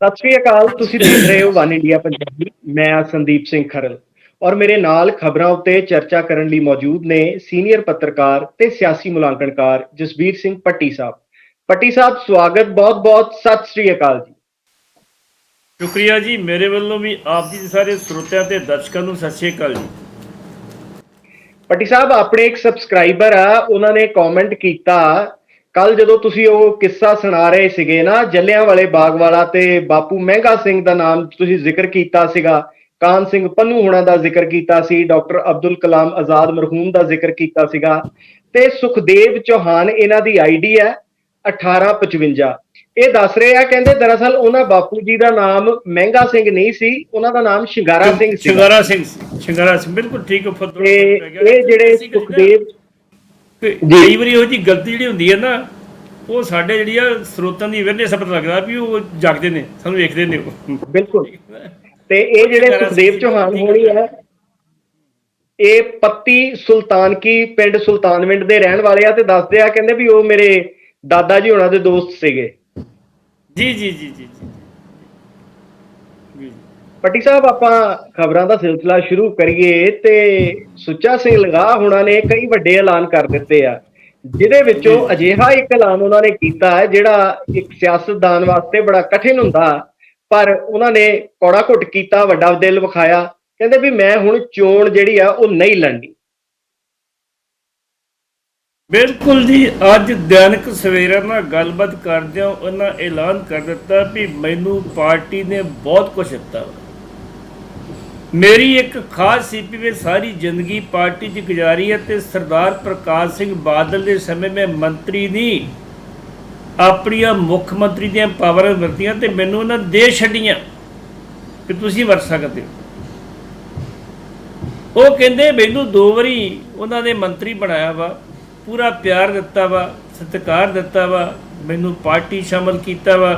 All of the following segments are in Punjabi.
ਸਤਿ ਸ਼੍ਰੀ ਅਕਾਲ ਤੁਸੀਂ ਦੇਖ ਰਹੇ ਹੋ ਵਨ ਇੰਡੀਆ ਪੰਜਾਬੀ ਮੈਂ ਹਾਂ ਸੰਦੀਪ ਸਿੰਘ ਖਰਲ। ਔਰ ਮੇਰੇ ਨਾਲ ਖਬਰਾਂ ਉੱਤੇ ਚਰਚਾ ਕਰਨ ਲਈ ਮੌਜੂਦ ਨੇ ਸੀਨੀਅਰ ਪੱਤਰਕਾਰ ਤੇ ਸਿਆਸੀ ਮੁਲਾਂਕਣਕਾਰ ਜਸਬੀਰ ਸਿੰਘ ਪੱਟੀ ਸਾਹਿਬ। ਪੱਟੀ ਸਾਹਿਬ ਸਵਾਗਤ ਬਹੁਤ-ਬਹੁਤ ਸਤਿ ਸ਼੍ਰੀ ਅਕਾਲ ਜੀ। ਸ਼ੁਕਰੀਆ ਜੀ ਮੇਰੇ ਵੱਲੋਂ ਵੀ ਆਪ ਜੀ ਦੇ ਸਾਰੇ ਸਰੋਤਿਆਂ ਤੇ ਦਰਸ਼ਕਾਂ ਨੂੰ ਸਤਿ ਸ਼੍ਰੀ ਅਕਾਲ ਜੀ। ਪੱਟੀ ਸਾਹਿਬ ਆਪਣੇ ਇੱਕ ਸਬਸਕ੍ਰਾਈਬਰ ਆ ਉਹਨਾਂ ਨੇ ਕਮੈਂਟ ਕੀਤਾ ਕੱਲ ਜਦੋਂ ਤੁਸੀਂ ਉਹ ਕਿੱਸਾ ਸੁਣਾ ਰਹੇ ਸੀਗੇ ਨਾ ਜੱਲਿਆਂ ਵਾਲੇ ਬਾਗ ਵਾਲਾ ਤੇ ਬਾਪੂ ਮਹਿੰਗਾ ਸਿੰਘ ਦਾ ਨਾਮ ਤੁਸੀਂ ਜ਼ਿਕਰ ਕੀਤਾ ਸੀਗਾ ਕਾਨ ਸਿੰਘ ਪੰਨੂ ਹੋਣਾ ਦਾ ਜ਼ਿਕਰ ਕੀਤਾ ਸੀ ਡਾਕਟਰ ਅਬਦੁਲ ਕਲਾਮ ਆਜ਼ਾਦ ਮਰਹੂਮ ਦਾ ਜ਼ਿਕਰ ਕੀਤਾ ਸੀਗਾ ਤੇ ਸੁਖਦੇਵ ਚੌਹਾਨ ਇਹਨਾਂ ਦੀ ਆਈਡੀ ਹੈ 1855 ਇਹ ਦੱਸ ਰਹੇ ਆ ਕਹਿੰਦੇ ਦਰਅਸਲ ਉਹਨਾਂ ਬਾਪੂ ਜੀ ਦਾ ਨਾਮ ਮਹਿੰਗਾ ਸਿੰਘ ਨਹੀਂ ਸੀ ਉਹਨਾਂ ਦਾ ਨਾਮ ਸ਼ਿੰਗਾਰਾ ਸਿੰਘ ਸੀ ਸ਼ਿੰਗਾਰਾ ਸਿੰਘ ਸ਼ਿੰਗਾਰਾ ਸਿੰਘ ਬਿਲਕੁਲ ਠੀਕ ਫਤਵਾ ਤੇ ਇਹ ਜਿਹੜੇ ਸੁਖਦੇਵ ਕਈ ਵਾਰੀ ਉਹ ਜੀ ਗਲਤੀ ਜਿਹੜੀ ਹੁੰਦੀ ਹੈ ਨਾ ਉਹ ਸਾਡੇ ਜਿਹੜੀ ਆ ਸਰੋਤਾਂ ਦੀ ਅਵੇਅਰਨੈਸ ਪਤਾ ਲੱਗਦਾ ਵੀ ਉਹ ਜਾਗਦੇ ਨੇ ਸਾਨੂੰ ਵੇਖਦੇ ਨੇ ਉਹ। ਬਿਲਕੁਲ। ਤੇ ਇਹ ਜਿਹੜੇ ਸੁਖਦੇਵ ਚੌਹਾਨ ਹੋਣੀ ਹੈ ਇਹ ਪੱਤੀ ਸੁਲਤਾਨ ਕੀ ਪਿੰਡ ਸੁਲਤਾਨਵਿੰਡ ਦੇ ਰਹਿਣ ਵਾਲੇ ਆ ਤੇ ਦੱਸਦੇ ਆ ਕਹਿੰਦੇ ਵੀ ਉਹ ਮੇਰੇ ਦਾਦਾ ਜੀ ਹੋਣਾ ਦੇ ਦੋਸਤ ਸੀਗੇ। ਜੀ ਜੀ ਜੀ ਜੀ ਜੀ। ਜੀ ਪੱਟੀ ਸਾਹਿਬ ਆਪਾਂ ਖਬਰਾਂ ਦਾ ਸਿਲਸਿਲਾ ਸ਼ੁਰੂ ਕਰੀਏ ਤੇ ਸੁੱਚਾ ਸਿੰਘ ਲਗਾ ਹੁਣਾਂ ਨੇ ਕਈ ਵੱਡੇ ਐਲਾਨ ਕਰ ਦਿੱਤੇ ਆ। ਜਿਹਦੇ ਵਿੱਚੋਂ ਅਜਿਹਾ ਇੱਕ ਐਲਾਨ ਉਹਨਾਂ ਨੇ ਕੀਤਾ ਹੈ ਜਿਹੜਾ ਇੱਕ ਸਿਆਸਤਦਾਨ ਵਾਸਤੇ ਬੜਾ ਕਠਿਨ ਹੁੰਦਾ। ਪਰ ਉਹਨਾਂ ਨੇ ਕੌੜਾ ਘੁੱਟ ਕੀਤਾ ਵੱਡਾ ਦਿਲ ਵਿਖਾਇਆ। ਕਹਿੰਦੇ ਵੀ ਮੈਂ ਹੁਣ ਚੋਣ ਜਿਹੜੀ ਆ ਉਹ ਨਹੀਂ ਲੜਨੀ। ਬਿਲਕੁਲ ਜੀ ਅੱਜ ਦੈਨਿਕ ਸਵੇਰਾ ਨਾਲ ਗੱਲਬਾਤ ਕਰਦਿਆਂ ਉਹਨਾਂ ਐਲਾਨ ਕਰ ਦਿੱਤਾ ਵੀ ਮੈਨੂੰ ਪਾਰਟੀ ਨੇ ਬਹੁਤ ਕੁਝ ਦਿੱਤਾ। ਮੇਰੀ ਇੱਕ ਖਾਸ ਸੀਪੀ ਵਿੱਚ ਸਾਰੀ ਜ਼ਿੰਦਗੀ ਪਾਰਟੀ 'ਚ ਗੁਜ਼ਾਰੀ ਹੈ ਤੇ ਸਰਦਾਰ ਪ੍ਰਕਾਸ਼ ਸਿੰਘ ਬਾਦਲ ਦੇ ਸਮੇਂ ਮੈਂ ਮੰਤਰੀ ਨਹੀਂ, ਆਪਣੀਆਂ ਮੁੱਖ ਮੰਤਰੀ ਦੀਆਂ ਪਾਵਰਾਂ ਵਰਤੀਆਂ ਤੇ ਮੈਨੂੰ ਉਹਨਾਂ ਦੇ ਛੱਡੀਆਂ। ਕਿ ਤੁਸੀਂ ਵਰਤ ਸਕਦੇ ਹੋ। ਉਹ ਕਹਿੰਦੇ ਮੈਨੂੰ ਦੋ ਵਾਰੀ ਉਹਨਾਂ ਨੇ ਮੰਤਰੀ ਬਣਾਇਆ ਵਾ, ਪੂਰਾ ਪਿਆਰ ਦਿੱਤਾ ਵਾ, ਸਤਿਕਾਰ ਦਿੱਤਾ ਵਾ, ਮੈਨੂੰ ਪਾਰਟੀ ਸ਼ਾਮਲ ਕੀਤਾ ਵਾ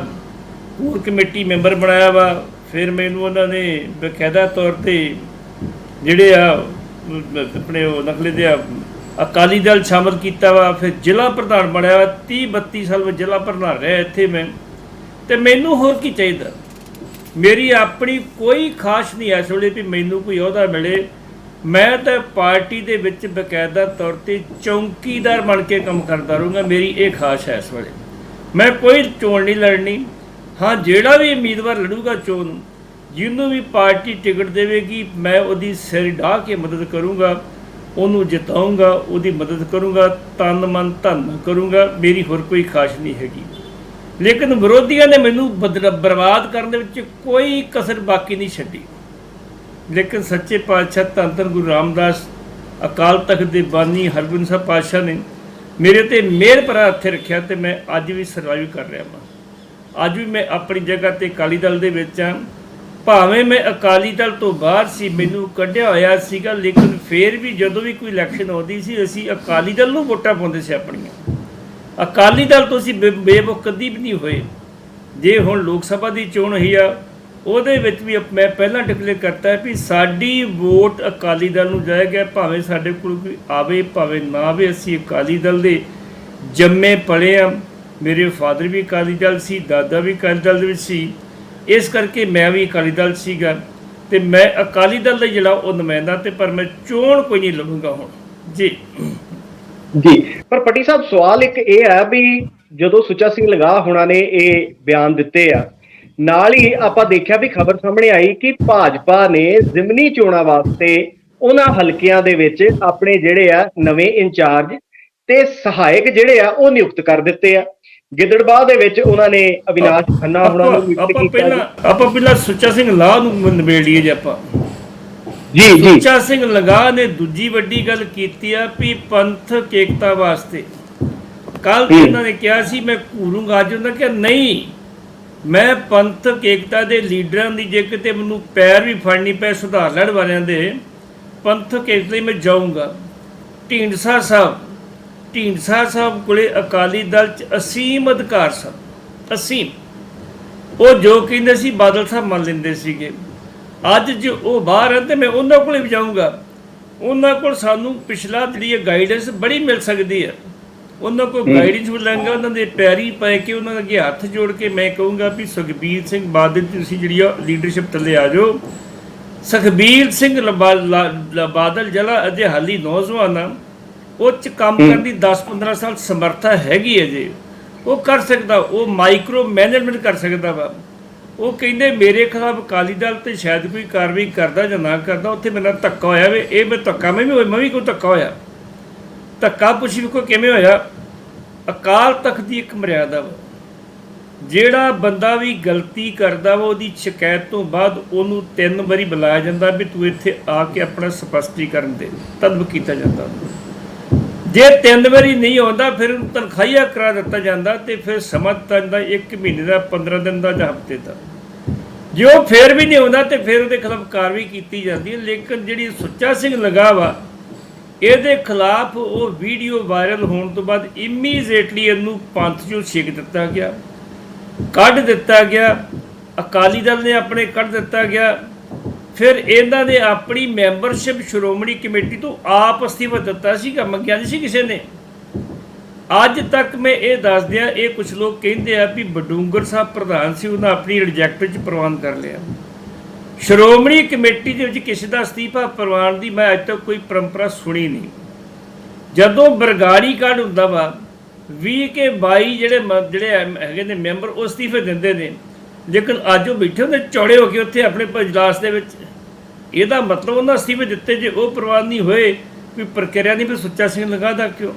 ਕੋਰ ਕਮੇਟੀ ਮੈਂਬਰ ਬਣਾਇਆ ਵਾ ਫਿਰ ਮੈਨੂੰ ਉਹਨਾਂ ਨੇ ਬਕਾਇਦਾ ਤੌਰ ਤੇ ਜਿਹੜੇ ਆ ਆਪਣੇ ਉਹ ਨਕਲੇ ਦੇ ਆ, ਅਕਾਲੀ ਦਲ ਸ਼ਾਮਲ ਕੀਤਾ ਵਾ ਫਿਰ ਜ਼ਿਲ੍ਹਾ ਪ੍ਰਧਾਨ ਬਣਿਆ ਵਾ 30 32 ਸਾਲ ਮੈਂ ਜ਼ਿਲ੍ਹਾ ਪ੍ਰਧਾਨ ਰਿਹਾ ਇੱਥੇ ਮੈਂ। ਤੇ ਮੈਨੂੰ ਹੋਰ ਕੀ ਚਾਹੀਦਾ? ਮੇਰੀ ਆਪਣੀ ਕੋਈ ਖਾਸ਼ ਨਹੀਂ ਐ ਵੇਲੇ ਵੀ ਮੈਨੂੰ ਕੋਈ ਅਹੁਦਾ ਮਿਲੇ। ਮੈਂ ਤਾਂ ਪਾਰਟੀ ਦੇ ਵਿੱਚ ਬਕਾਇਦਾ ਤੌਰ ਤੇ ਚੌਂਕੀਦਾਰ ਬਣ ਕੇ ਕੰਮ ਕਰਦਾ ਰਹੂੰਗਾ ਮੇਰੀ ਇਹ ਖਾਸ਼ ਹੈ ਇਸ ਵੇਲੇ। ਮੈਂ ਕੋਈ ਚੋਣ ਨਹੀਂ ਲੜਨੀ। ਹਾਂ, ਜਿਹੜਾ ਵੀ ਉਮੀਦਵਾਰ ਲੜੂਗਾ ਚੋਣ, ਜਿਹਨੂੰ ਵੀ ਪਾਰਟੀ ਟਿਕਟ ਦੇਵੇਗੀ, ਮੈਂ ਉਹਦੀ ਸਿਰ ਢਾਹ ਕੇ ਮਦਦ ਕਰੂੰਗਾ, ਉਹਨੂੰ ਜਿਤਾਉਂਗਾ, ਉਹਦੀ ਮਦਦ ਕਰੂੰਗਾ, ਤਨ ਮਨ ਧਨ ਕਰੂੰਗਾ, ਮੇਰੀ ਹੋਰ ਕੋਈ ਖਾਸ਼ ਨਹੀਂ ਹੈਗੀ। ਲੇਕਿਨ ਵਿਰੋਧੀਆਂ ਨੇ ਮੈਨੂੰ ਬਦਲ- ਬਰਬਾਦ ਕਰਨ ਦੇ ਵਿੱਚ ਕੋਈ ਕਸਰ ਬਾਕੀ ਨਹੀਂ ਛੱਡੀ। ਲੇਕਿਨ ਸੱਚੇ ਪਾਤਸ਼ਾਹ ਧੰਨ ਧੰਨ ਗੁਰੂ ਰਾਮਦਾਸ, ਅਕਾਲ ਤਖਤ ਦੇ ਬਾਨੀ ਹਰਗੋਬਿੰਦ ਸਾਹਿਬ ਪਾਤਸ਼ਾਹ ਨੇ ਮੇਰੇ ਤੇ ਮਿਹਰ ਭਰਾ ਹੱਥੇ ਰੱਖਿਆ ਤੇ ਮੈਂ ਅੱਜ ਵੀ ਸਰਵਾਈਵ ਕਰ ਰਿਹਾ ਹਾਂ ਅੱਜ ਵੀ ਮੈਂ ਆਪਣੀ ਜਗ੍ਹਾ ਤੇ ਅਕਾਲੀ ਦਲ ਦੇ ਵਿੱਚ ਹਾਂ। ਭਾਵੇਂ ਮੈਂ ਅਕਾਲੀ ਦਲ ਤੋਂ ਬਾਹਰ ਸੀ, ਮੈਨੂੰ ਕੱਢਿਆ ਹੋਇਆ ਸੀਗਾ, ਲੇਕਿਨ ਫੇਰ ਵੀ ਜਦੋਂ ਵੀ ਕੋਈ ਇਲੈਕਸ਼ਨ ਆਉਂਦੀ ਸੀ, ਅਸੀਂ ਅਕਾਲੀ ਦਲ ਨੂੰ ਵੋਟਾਂ ਪਾਉਂਦੇ ਸੀ ਆਪਣੀਆਂ। ਅਕਾਲੀ ਦਲ ਤੋਂ ਅਸੀਂ ਬੇ- ਬੇਵਕੂਫ ਕਦੀ ਵੀ ਨਹੀਂ ਹੋਏ। ਜੇ ਹੁਣ ਲੋਕ ਸਭਾ ਦੀ ਚੋਣ ਹੋਈ ਆ, ਉਹਦੇ ਵਿੱਚ ਵੀ ਮੈਂ ਪਹਿਲਾਂ ਡਿਕਲੇਅਰ ਕਰਤਾ ਵੀ ਸਾਡੀ ਵੋਟ ਅਕਾਲੀ ਦਲ ਨੂੰ ਜਾਏਗਾ, ਭਾਵੇਂ ਸਾਡੇ ਕੋਲ ਕੋਈ ਆਵੇ, ਭਾਵੇਂ ਨਾ ਆਵੇ, ਅਸੀਂ ਅਕਾਲੀ ਦਲ ਦੇ ਜੰਮੇ ਪਲੇ ਆ। ਮੇਰੇ ਫਾਦਰ ਵੀ ਅਕਾਲੀ ਦਲ ਸੀ, ਦਾਦਾ ਵੀ ਅਕਾਲੀ ਦਲ ਦੇ ਵਿੱਚ ਸੀ। ਇਸ ਕਰਕੇ ਮੈਂ ਵੀ ਅਕਾਲੀ ਦਲ ਸੀਗਾ ਤੇ ਮੈਂ ਅਕਾਲੀ ਦਲ ਦਾ ਜਿਹੜਾ ਉਹ ਨੁਮਾਇੰਦਾ ਤੇ ਪਰ ਮੈਂ ਚੋਣ ਕੋਈ ਨਹੀਂ ਲੜੂੰਗਾ ਹੁਣ। ਜੀ। ਜੀ, ਪਰ ਪੱਟੀ ਸਾਹਿਬ, ਸਵਾਲ ਇੱਕ ਇਹ ਹੈ ਵੀ ਜਦੋਂ ਸੁੱਚਾ ਸਿੰਘ ਲਗਾ ਹੋਣਾ ਨੇ ਇਹ ਬਿਆਨ ਦਿੱਤੇ ਆ, ਨਾਲ ਹੀ ਆਪਾਂ ਦੇਖਿਆ ਵੀ ਖਬਰ ਸਾਹਮਣੇ ਆਈ ਕਿ ਭਾਜਪਾ ਨੇ ਜ਼ਿਮਨੀ ਚੋਣਾਂ ਵਾਸਤੇ ਉਹਨਾਂ ਹਲਕਿਆਂ ਦੇ ਵਿੱਚ ਆਪਣੇ ਜਿਹੜੇ ਆ ਨਵੇਂ ਇੰਚਾਰਜ ਤੇ ਸਹਾਇਕ ਜਿਹੜੇ ਆ ਉਹ ਨਿਯੁਕਤ ਕਰ ਦਿੱਤੇ ਆ। ਗਿੱਦੜਬਾਹ ਦੇ ਵਿੱਚ ਉਹਨਾਂ ਨੇ ਅਵਿਨਾਸ਼ ਖੰਨਾ ਹੁਣਾਂ ਨੂੰ ਨਿਯੁਕਤ ਆਪਾਂ ਪਹਿਲਾਂ। ਆਪਾਂ ਪਹਿਲਾਂ ਸੁੱਚਾ ਸਿੰਘ ਲਾਹ ਨੂੰ ਨਿਬੇੜ ਲਈਏ ਜੇ ਆਪਾਂ ਜੀ ਜੀ ਸੁੱਚਾ ਸਿੰਘ ਲੰਗਾ ਨੇ ਦੂਜੀ ਵੱਡੀ ਗੱਲ ਕੀਤੀ ਆ ਵੀ ਪੰਥਕ ਏਕਤਾ ਵਾਸਤੇ ਕੱਲ। ਇਹਨਾਂ ਨੇ ਕਿਹਾ ਸੀ ਮੈਂ ਘੂਰੂੰਗਾ ਅੱਜ ਉਹਨਾਂ ਕਿਹਾ ਨਹੀਂ ਮੈਂ ਪੰਥਕ ਏਕਤਾ ਦੇ ਲੀਡਰਾਂ ਦੀ ਜੇ ਕਿਤੇ ਮੈਨੂੰ ਪੈਰ ਵੀ ਫੜਨੀ ਪਏ ਸੁਧਾਰ ਲੜ ਵਾਲਿਆਂ ਦੇ ਪੰਥਕ ਏਕਤਾ ਲਈ ਮੈਂ ਜਾਊਂਗਾ ਢੀਂਡਸਾ ਸਾਹਿਬ ਢੀਂਡਸਾ ਸਾਹਿਬ ਕੋਲੇ ਅਕਾਲੀ ਦਲ ਚ ਅਸੀਮ ਅਧਿਕਾਰ ਸਨ। ਅਸੀਮ। ਉਹ ਜੋ ਕਹਿੰਦੇ ਸੀ ਬਾਦਲ ਸਾਹਿਬ ਮੰਨ ਲੈਂਦੇ ਸੀਗੇ। ਅੱਜ ਜੋ ਉਹ ਬਾਹਰ ਹਨ ਤੇ ਮੈਂ ਉਹਨਾਂ ਕੋਲੇ ਵੀ ਜਾਊਂਗਾ। ਉਹਨਾਂ ਕੋਲ ਸਾਨੂੰ ਪਿਛਲਾ ਜਿਹੜੀ ਇਹ ਗਾਈਡੈਂਸ ਬੜੀ ਮਿਲ ਸਕਦੀ ਹੈ। ਉਹਨਾਂ ਕੋਲ ਗਾਈਡੈਂਸ ਮਿਲਾਂਗਾ ਉਹਨਾਂ ਦੇ ਪੈਰੀ ਪੈ ਕੇ ਉਹਨਾਂ ਦੇ ਅੱਗੇ ਹੱਥ ਜੋੜ ਕੇ ਮੈਂ ਕਹੂੰਗਾ ਵੀ ਸੁਖਬੀਰ ਸਿੰਘ ਬਾਦਲ ਤੁਸੀਂ ਜਿਹੜੀ ਆ ਲੀਡਰਸ਼ਿਪ ਥੱਲੇ ਆ ਜਾਓ। ਸੁਖਬੀਰ ਸਿੰਘ ਬਾਦਲ ਜਿਹੜਾ ਅਜੇ ਹਾਲੀ ਨੌਜਵਾਨ ਆ। ਉਹ ਚ ਕੰਮ ਕਰਨ ਦੀ 10-15 ਸਾਲ ਸਮਰੱਥਾ ਹੈਗੀ ਹੈ ਜੇ। ਉਹ ਕਰ ਸਕਦਾ ਉਹ ਮਾਈਕਰੋ ਮੈਨੇਜਮੈਂਟ ਕਰ ਸਕਦਾ ਵਾ। ਉਹ ਕਹਿੰਦੇ ਮੇਰੇ ਖਿਲਾਫ ਅਕਾਲੀ ਦਲ ਤੇ ਸ਼ਾਇਦ ਕੋਈ ਕਾਰਵਾਈ ਕਰਦਾ ਜਾਂ ਨਾ ਕਰਦਾ ਉੱਥੇ ਮੇਰਾ ਧੱਕਾ ਹੋਇਆ ਵੇ। ਇਹ ਮੈਂ ਧੱਕਾ ਮੈਂ ਵੀ ਹੋਇਆ ਮੈਂ ਵੀ ਕੋਈ ਧੱਕਾ ਹੋਇਆ। ਧੱਕਾ ਪੁੱਛੀ ਵੀ ਕੋਈ ਕਿਵੇਂ ਹੋਇਆ? ਅਕਾਲ ਤਖਤ ਦੀ ਇੱਕ ਮਰਿਆਦਾ ਵਾ। ਜਿਹੜਾ ਬੰਦਾ ਵੀ ਗਲਤੀ ਕਰਦਾ ਵਾ ਉਹਦੀ ਸ਼ਿਕਾਇਤ ਤੋਂ ਬਾਅਦ ਉਹਨੂੰ ਤਿੰਨ ਵਾਰੀ ਬੁਲਾਇਆ ਜਾਂਦਾ ਵੀ ਤੂੰ ਇੱਥੇ ਆ ਕੇ ਆਪਣਾ ਸਪਸ਼ਟੀਕਰਨ ਦੇ। ਤਦਬ ਕੀਤਾ ਜਾਂਦਾ। ਜੇ ਤਿੰਨ ਵਾਰੀ ਨਹੀਂ ਆਉਂਦਾ, ਫਿਰ ਉਹਨੂੰ ਤਨਖਾਹੀਆ ਕਰਾ ਦਿੱਤਾ ਜਾਂਦਾ ਤੇ ਫਿਰ ਸਮਾਂ ਦਿੱਤਾ ਜਾਂਦਾ 1 ਮਹੀਨੇ ਦਾ 15 ਦਿਨ ਦਾ ਜਾਂ ਹਫ਼ਤੇ ਦਾ। ਜੇ ਉਹ ਫਿਰ ਵੀ ਨਹੀਂ ਆਉਂਦਾ ਤੇ ਫਿਰ ਉਹਦੇ ਖਿਲਾਫ ਕਾਰਵਾਈ ਕੀਤੀ ਜਾਂਦੀ ਹੈ। ਲੇਕਿਨ ਜਿਹੜੀ ਸੁੱਚਾ ਸਿੰਘ ਲਗਾ ਵਾ ਇਹਦੇ ਖਿਲਾਫ ਉਹ ਵੀਡੀਓ ਵਾਇਰਲ ਹੋਣ ਤੋਂ ਬਾਅਦ ਇਮੀਡੀਏਟਲੀ ਇਹਨੂੰ ਪੰਥ ਚੋਂ ਛੇਕ ਦਿੱਤਾ ਗਿਆ, ਕੱਢ ਦਿੱਤਾ ਗਿਆ, ਅਕਾਲੀ ਦਲ ਨੇ ਆਪਣੇ ਕੱਢ ਦਿੱਤਾ ਗਿਆ। ਫਿਰ ਇਹਨਾਂ ਨੇ ਆਪਣੀ ਮੈਂਬਰਸ਼ਿਪ ਸ਼੍ਰੋਮਣੀ ਕਮੇਟੀ ਤੋਂ ਆਪ ਅਸਤੀਫਾ ਦਿੱਤਾ ਸੀਗਾ, ਮੰਗਿਆ ਨਹੀਂ ਸੀ ਕਿਸੇ ਨੇ। ਅੱਜ ਤੱਕ ਮੈਂ ਇਹ ਦੱਸਦਿਆਂ, ਇਹ ਕੁਝ ਲੋਕ ਕਹਿੰਦੇ ਆ ਵੀ ਬਡੂੰਗਰ ਸਾਹਿਬ ਪ੍ਰਧਾਨ ਸੀ, ਉਹਨਾਂ ਆਪਣੀ ਰਿਜੈਕਟ ਚ ਪ੍ਰਵਾਨ ਕਰ ਲਿਆ। ਸ਼੍ਰੋਮਣੀ ਕਮੇਟੀ ਦੇ ਵਿੱਚ ਕਿਸੇ ਦਾ ਅਸਤੀਫਾ ਪ੍ਰਵਾਨ ਦੀ ਮੈਂ ਅੱਜ ਤੱਕ ਕੋਈ ਪਰੰਪਰਾ ਸੁਣੀ ਨਹੀਂ। ਜਦੋਂ ਬਰਗਾੜੀ ਕਾਰਡ ਹੁੰਦਾ ਵਾ 20 ਕੇ 22 ਜਿਹੜੇ ਮ- ਜਿਹੜੇ ਐਮ- ਹੈਗੇ ਨੇ ਮੈਂਬਰ, ਉਹ ਅਸਤੀਫੇ ਦਿੰਦੇ ਨੇ। ਲੇਕਿਨ ਅੱਜ ਉਹ ਬੈਠੇ ਹੁੰਦੇ, ਚੌੜੇ ਹੋ ਕੇ ਉੱਥੇ ਆਪਣੇ ਇਜਲਾਸ ਦੇ ਵਿੱਚ, ਇਹਦਾ ਮਤਲਬ ਉਹਨਾਂ ਅਸਤੀਫੇ ਦਿੱਤੇ ਜੇ ਉਹ ਪ੍ਰਵਾਨ ਨਹੀਂ ਹੋਏ, ਵੀ ਪ੍ਰਕਿਰਿਆ ਨਹੀਂ ਫਿਰ ਸੁੱਚਾ ਸਿੰਘ ਲਗਾ ਦਾ ਕਿਉਂ?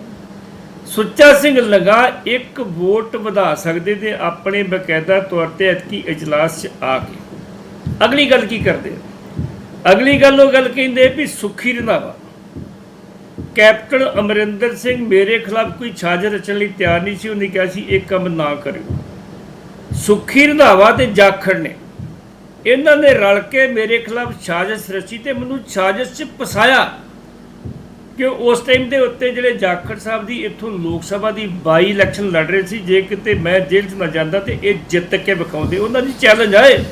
ਸੁੱਚਾ ਸਿੰਘ ਲਗਾ ਇੱਕ ਵੋਟ ਵਧਾ ਸਕਦੇ ਤੇ ਆਪਣੇ ਬਕਾਇਦਾ ਤੌਰ ਤੇ ਐਤਕੀ ਇਜਲਾਸ 'ਚ ਆ ਕੇ। ਅਗਲੀ ਗੱਲ ਕੀ ਕਰਦੇ? ਅਗਲੀ ਗੱਲ ਉਹ ਗੱਲ ਕਹਿੰਦੇ ਵੀ ਸੁਖੀ ਰੰਧਾਵਾ। ਕੈਪਟਨ ਅਮਰਿੰਦਰ ਸਿੰਘ ਮੇਰੇ ਖਿਲਾਫ ਕੋਈ ਸਾਜ਼ਿਸ਼ ਰਚਣ ਲਈ ਤਿਆਰ ਨਹੀਂ ਸੀ, ਉਹਨੇ ਕਿਹਾ ਸੀ, ਇਹ ਕੰਮ ਨਾ ਕਰਿਓ। ਸੁਖੀ ਰੰਧਾਵਾ ਤੇ ਜਾਖੜ ਨੇ। ਇਹਨਾਂ ਨੇ ਰਲ ਕੇ ਮੇਰੇ ਖਿਲਾਫ ਸਾਜ਼ਿਸ਼ ਰਚੀ ਤੇ ਮੈਨੂੰ ਸਾਜ਼ਿਸ਼ 'ਚ ਫਸਾਇਆ। ਕਿ ਉਸ ਟਾਈਮ ਦੇ ਉੱਤੇ ਜਿਹੜੇ ਜਾਖੜ ਸਾਹਿਬ ਦੀ ਇੱਥੋਂ ਲੋਕ ਸਭਾ ਦੀ ਬਾਈ ਇਲੈਕਸ਼ਨ ਲੜ ਰਹੇ ਸੀ, ਜੇ ਕਿਤੇ ਮੈਂ ਜੇਲ੍ਹ 'ਚ ਨਾ ਜਾਂਦਾ ਤੇ ਇਹ ਜਿੱਤ ਕੇ ਵਿਖਾਉਂਦੇ। ਉਹਨਾਂ ਦੀ ਚੈਲੰਜ ਆਏ।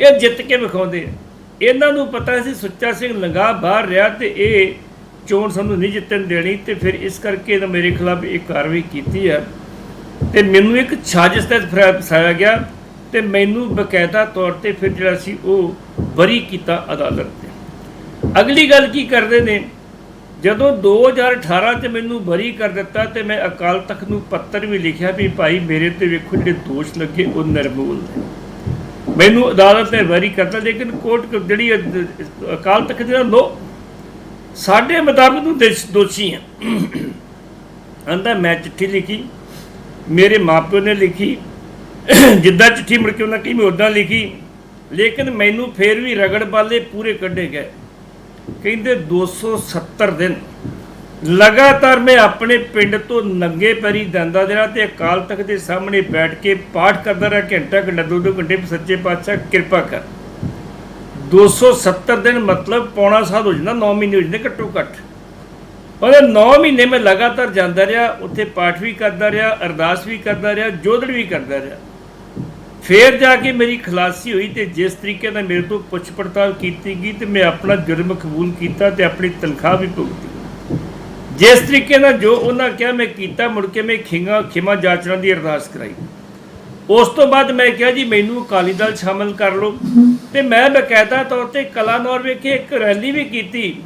ਇਹ ਜਿੱਤ ਕੇ ਵਿਖਾਉਂਦੇ। ਇਹਨਾਂ ਨੂੰ ਪਤਾ ਸੀ ਸੁੱਚਾ ਸਿੰਘ ਲੰਗਾ ਬਾਹਰ ਰਿਹਾ ਤੇ ਇਹ ਚੋਣ ਸਾਨੂੰ ਨਹੀਂ ਜਿੱਤਣ ਦੇਣੀ ਤੇ ਫਿਰ ਇਸ ਕਰਕੇ ਇਹਨਾਂ ਮੇਰੇ ਖਿਲਾਫ ਇਹ ਕਾਰਵਾਈ ਕੀਤੀ ਹੈ। ਤੇ ਮੈਨੂੰ ਇੱਕ ਸਾਜ਼ਿਸ਼ ਤਹਿਤ ਫਰਾ- ਫਸਾਇਆ ਗਿਆ ਤੇ ਮੈਨੂੰ ਬਕਾਇਦਾ ਤੌਰ ਤੇ ਫਿਰ ਜਿਹੜਾ ਸੀ ਉਹ ਬਰੀ ਕੀਤਾ ਅਦਾਲਤ ਨੇ ਅਗਲੀ ਗੱਲ ਕੀ ਕਰਦੇ ਨੇ? ਜਦੋਂ 2018 ਚ ਮੈਨੂੰ ਬਰੀ ਕਰ ਦਿੱਤਾ ਤੇ ਮੈਂ ਅਕਾਲ ਤਖਤ ਨੂੰ ਪੱਤਰ ਵੀ ਲਿਖਿਆ ਵੀ ਭਾਈ ਮੇਰੇ ਤੇ ਵੇਖੋ ਜਿਹੜੇ ਦੋਸ਼ ਲੱਗੇ ਉਹ ਨਿਰਮੂਲ ਨੇ। ਮੈਨੂੰ ਅਦਾਲਤ ਨੇ ਬਰੀ ਕਰਤਾ ਲੇਕਿਨ ਕੋਰਟ ਜਿਹੜੀ ਅਕਾਲ ਤਖਤ ਜਿਹੜਾ ਲੋ, ਸਾਡੇ ਮੁਤਾਬਕ ਨੂੰ ਦੋਸ਼- ਦੋਸ਼ੀ ਹੈ। ਆਂਦਾ ਮੈਂ ਚਿੱਠੀ ਲਿਖੀ ਮੇਰੇ ਮਾਪਿਓ ਨੇ ਲਿਖੀ, ਜਿੱਦਾਂ ਚਿੱਠੀ ਮੁੜ ਕੇ ਉਹਨਾਂ ਕਹੀ, ਮੈਂ ਉਦਾਂ ਲਿਖੀ। ਲੇਕਿਨ ਮੈਨੂੰ ਫੇਰ ਵੀ ਰਗੜ ਬਾਲੇ ਪੂਰੇ ਕੱਢੇ ਗਏ। ਕਹਿੰਦੇ 270 ਦਿਨ। ਲਗਾਤਾਰ ਮੈਂ ਆਪਣੇ ਪਿੰਡ ਤੋਂ ਨੰਗੇ ਪੈਰੀ ਜਾਂਦਾ ਰਿਹਾ ਤੇ ਅਕਾਲ ਤਖਤ ਦੇ ਸਾਹਮਣੇ ਬੈਠ ਕੇ ਪਾਠ ਕਰਦਾ ਰਿਹਾ, ਘੰਟਾ ਘੰਟਾ, ਦੋ ਦੋ ਘੰਟੇ ਸੱਚੇ ਪਾਤਸ਼ਾਹ ਕਿਰਪਾ ਕਰ। 270 ਦਿਨ ਮਤਲਬ ਪੌਣਾ ਸਾਲ ਹੋ ਜਾਂਦਾ 9 ਮਹੀਨੇ ਹੋ ਜਾਂਦੇ ਘੱਟੋ ਘੱਟ। ਉਹਦੇ 9 ਮਹੀਨੇ ਮੈਂ ਲਗਾਤਾਰ ਜਾਂਦਾ ਰਿਹਾ, ਉੱਥੇ ਪਾਠ ਵੀ ਕਰਦਾ ਰਿਹਾ, ਅਰਦਾਸ ਵੀ ਕਰਦਾ ਰਿਹਾ ਜੋਦੜ ਵੀ ਕਰਦਾ ਰਿਹਾ। ਫੇਰ ਜਾ ਕੇ ਮੇਰੀ ਖਲਾਸੀ ਹੋਈ ਤੇ ਜਿਸ ਤਰੀਕੇ ਨਾਲ ਮੇਰੇ ਤੋਂ ਪੁੱਛ ਪੜਤਾਲ ਕੀਤੀ ਗਈ ਤੇ ਮੈਂ ਆਪਣਾ ਜੁਰਮ ਕਬੂਲ ਕੀਤਾ ਤੇ ਆਪਣੀ ਤਨਖਾਹ ਵੀ ਭੁਗਤੀ। ਜਿਸ ਤਰੀਕੇ ਨਾਲ ਜੋ ਉਹਨਾਂ ਕਿਹਾ, ਮੈਂ ਕੀਤਾ, ਮੁੜ ਕੇ ਮੈਂ ਖਿੰਗਾ ਖਿਮਾ ਜਾਚਣਾ ਦੀ ਅਰਦਾਸ ਕਰਾਈ। ਉਸ ਤੋਂ ਬਾਅਦ ਮੈਂ ਕਿਹਾ, ਜੀ, ਮੈਨੂੰ ਅਕਾਲੀ ਦਲ ਸ਼ਾਮਲ ਕਰ ਲਓ। ਤੇ ਮੈਂ ਬਕਾਇਦਾ ਤੌਰ ਤੇ ਕਲਾਨੌਰ ਵਿਖੇ ਇੱਕ ਰੈਲੀ ਵੀ ਕੀਤੀ।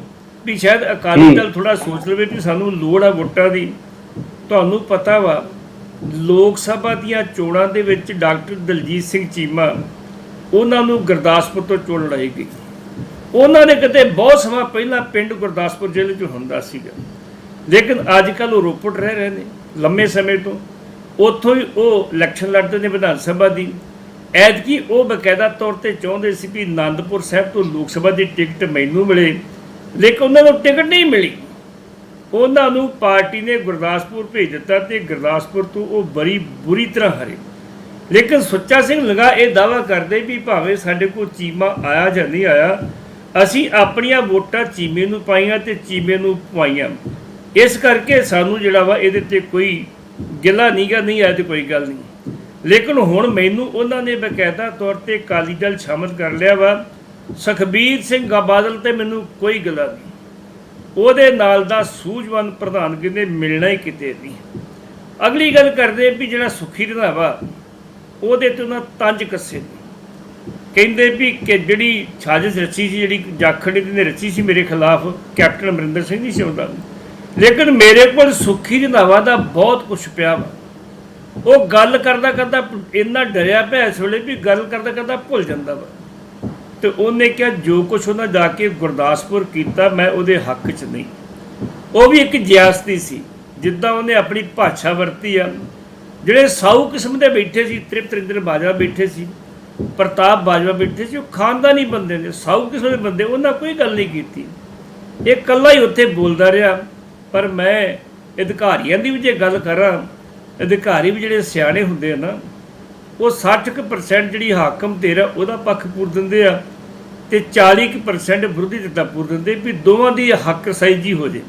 ਵੀ ਸ਼ਾਇਦ ਅਕਾਲੀ ਦਲ ਥੋੜਾ ਸੋਚ ਲਵੇ ਵੀ ਸਾਨੂੰ ਲੋੜ ਆ ਵੋਟਾਂ ਦੀ। ਤੁਹਾਨੂੰ ਪਤਾ ਵਾ ਲੋਕ ਸਭਾ ਦੀਆਂ ਚੋਣਾਂ ਦੇ ਵਿੱਚ ਡਾਕਟਰ ਦਲਜੀਤ ਸਿੰਘ ਚੀਮਾ ਉਹਨਾਂ ਨੂੰ ਗੁਰਦਾਸਪੁਰ ਤੋਂ ਚੋਣ ਲੜਾਈ ਗਈ। ਉਹਨਾਂ ਨੇ ਕਿਤੇ ਬਹੁਤ ਸਮਾਂ ਪਹਿਲਾਂ ਪਿੰਡ ਗੁਰਦਾਸਪੁਰ ਜ਼ਿਲ੍ਹੇ 'ਚ ਹੁੰਦਾ ਸੀਗਾ। ਲੇਕਿਨ ਅੱਜ ਕੱਲ ਉਹ ਰੋਪੜ ਰਹਿ ਰਹੇ ਨੇ ਲੰਮੇ ਸਮੇਂ ਤੋਂ। ਉੱਥੋਂ ਹੀ ਉਹ ਇਲੈਕਸ਼ਨ ਲੜਦੇ ਨੇ ਵਿਧਾਨ ਸਭਾ ਦੀ। ਐਤਕੀ ਉਹ ਬਕਾਇਦਾ ਤੌਰ ਤੇ ਚਾਹੁੰਦੇ ਸੀ ਵੀ ਆਨੰਦਪੁਰ ਸਾਹਿਬ ਤੋਂ ਲੋਕ ਸਭਾ ਦੀ ਟਿਕਟ ਮੈਨੂੰ ਮਿਲੇ। ਲੇਕਿਨ ਉਹਨਾਂ ਨੂੰ ਟਿਕਟ ਨਹੀਂ ਮਿਲੀ। ਉਹਨਾਂ ਨੂੰ ਪਾਰਟੀ ਨੇ ਗੁਰਦਾਸਪੁਰ ਭੇਜ ਦਿੱਤਾ ਤੇ ਗੁਰਦਾਸਪੁਰ ਤੋਂ ਉਹ ਬੜੀ ਬੁਰੀ ਤਰ੍ਹਾਂ ਹਰੇ। ਲੇਕਿਨ ਸੁੱਚਾ ਸਿੰਘ ਲੰਗਾ ਇਹ ਦਾਵਾ ਕਰਦੇ ਵੀ ਭਾਵੇਂ ਸਾਡੇ ਕੋਲ ਚੀਮਾ ਆਇਆ ਜਾਂ ਨਹੀਂ ਆਇਆ, ਅਸੀਂ ਆਪਣੀਆਂ ਵੋਟਾਂ ਚੀਮੇ ਨੂੰ ਪਾਈਆਂ ਤੇ ਚੀਮੇ ਨੂੰ ਪਵਾਈਆਂ। ਇਸ ਕਰਕੇ ਸਾਨੂੰ ਜਿਹੜਾ ਵਾ ਇਹਦੇ ਤੇ ਕੋਈ ਗਿਲਾ ਨਹੀਂਗਾ ਨਹੀਂ ਆਇਆ ਤੇ ਕੋਈ ਗੱਲ ਨਹੀਂ। ਲੇਕਿਨ ਹੁਣ ਮੈਨੂੰ ਉਹਨਾਂ ਨੇ ਬਕਾਇਦਾ ਤੌਰ ਤੇ ਅਕਾਲੀ ਦਲ ਸ਼ਾਮਲ ਕਰ ਲਿਆ ਵਾ। ਸੁਖਬੀਰ ਸਿੰਘ ਬਾਦਲ ਤੇ ਮੈਨੂੰ ਕੋਈ ਗਿਲਾ ਨਹੀਂ। ਉਹਦੇ ਨਾਲ ਦਾ ਸੂਝਵਾਨ ਪ੍ਰਧਾਨ ਕਹਿੰਦੇ ਮਿਲਣਾ ਹੀ ਕਿਤੇ ਨਹੀਂ। ਅਗਲੀ ਗੱਲ ਕਰਦੇ ਵੀ ਜਿਹੜਾ ਸੁਖੀ ਰੰਧਾਵਾ, ਉਹਦੇ ਤੇ ਉਹਨਾਂ ਤੰਜ ਕੱਸੇ ਨੇ। ਕਹਿੰਦੇ ਵੀ ਕਿ ਜਿਹੜੀ ਸਾਜ਼ਿਸ਼ ਰਚੀ ਸੀ, ਜਿਹੜੀ ਜਾਖੜ ਨੇ ਰਚੀ ਸੀ ਮੇਰੇ ਖਿਲਾਫ, ਕੈਪਟਨ ਅਮਰਿੰਦਰ ਸਿੰਘ ਦੀ ਸ਼ਿਵਦਾ ਲੇਕਿਨ ਮੇਰੇ ਕੋਲ ਸੁਖੀ ਰੰਧਾਵਾ ਦਾ ਬਹੁਤ ਕੁਝ ਪਿਆ ਵਾ। ਉਹ ਗੱਲ ਕਰਦਾ ਕਰਦਾ ਇੰਨਾ ਡਰਿਆ ਪਿਆ ਇਸ ਵੇਲੇ ਵੀ ਗੱਲ ਕਰਦਾ ਕਰਦਾ ਭੁੱਲ ਜਾਂਦਾ ਵਾ। ਤੇ ਉਹਨੇ ਕਿਹਾ, ਜੋ ਕੁਝ ਉਹਨਾਂ ਜਾ ਕੇ ਗੁਰਦਾਸਪੁਰ ਕੀਤਾ, ਮੈਂ ਉਹਦੇ ਹੱਕ 'ਚ ਨਹੀਂ। ਉਹ ਵੀ ਇੱਕ ਜਿਆਸਤੀ ਸੀ, ਜਿੱਦਾਂ ਉਹਨੇ ਆਪਣੀ ਭਾਸ਼ਾ ਵਰਤੀ ਆ। ਜਿਹੜੇ ਸਾਊ ਕਿਸਮ ਦੇ ਬੈਠੇ ਸੀ ਤ੍ਰਿਪਤਰਿੰਦਰ ਬਾਜਵਾ ਬੈਠੇ ਸੀ, ਪ੍ਰਤਾਪ ਬਾਜਵਾ ਬੈਠੇ ਸੀ, ਉਹ ਖਾਨਦਾਨੀ ਬੰਦੇ ਨੇ, ਸਾਊ ਕਿਸਮ ਦੇ ਬੰਦੇ, ਉਹਨਾਂ ਕੋਈ ਗੱਲ ਨਹੀਂ ਕੀਤੀ। ਇਹ ਇਕੱਲਾ ਹੀ ਉੱਥੇ ਬੋਲਦਾ ਰਿਹਾ, ਪਰ ਮੈਂ ਅਧਿਕਾਰੀਆਂ ਦੀ ਵੀ ਜੇ ਗੱਲ ਕਰਾਂ, ਅਧਿਕਾਰੀ ਵੀ ਜਿਹੜੇ ਸਿਆਣੇ ਹੁੰਦੇ ਆ ਨਾ ਉਹ 60% ਜਿਹੜੀ ਹਾਕਮ ਤੇਰਾ, ਉਹਦਾ ਪੱਖ ਪੂਰ ਦਿੰਦੇ ਆ ਤੇ 40% ਵਿਰੋਧੀ ਦਿੱਤਾ ਪੂਰ ਦਿੰਦੇ ਵੀ ਦੋਵਾਂ ਦੀ ਹੱਕ ਸਾਈਜੀ ਹੋ ਜੇ।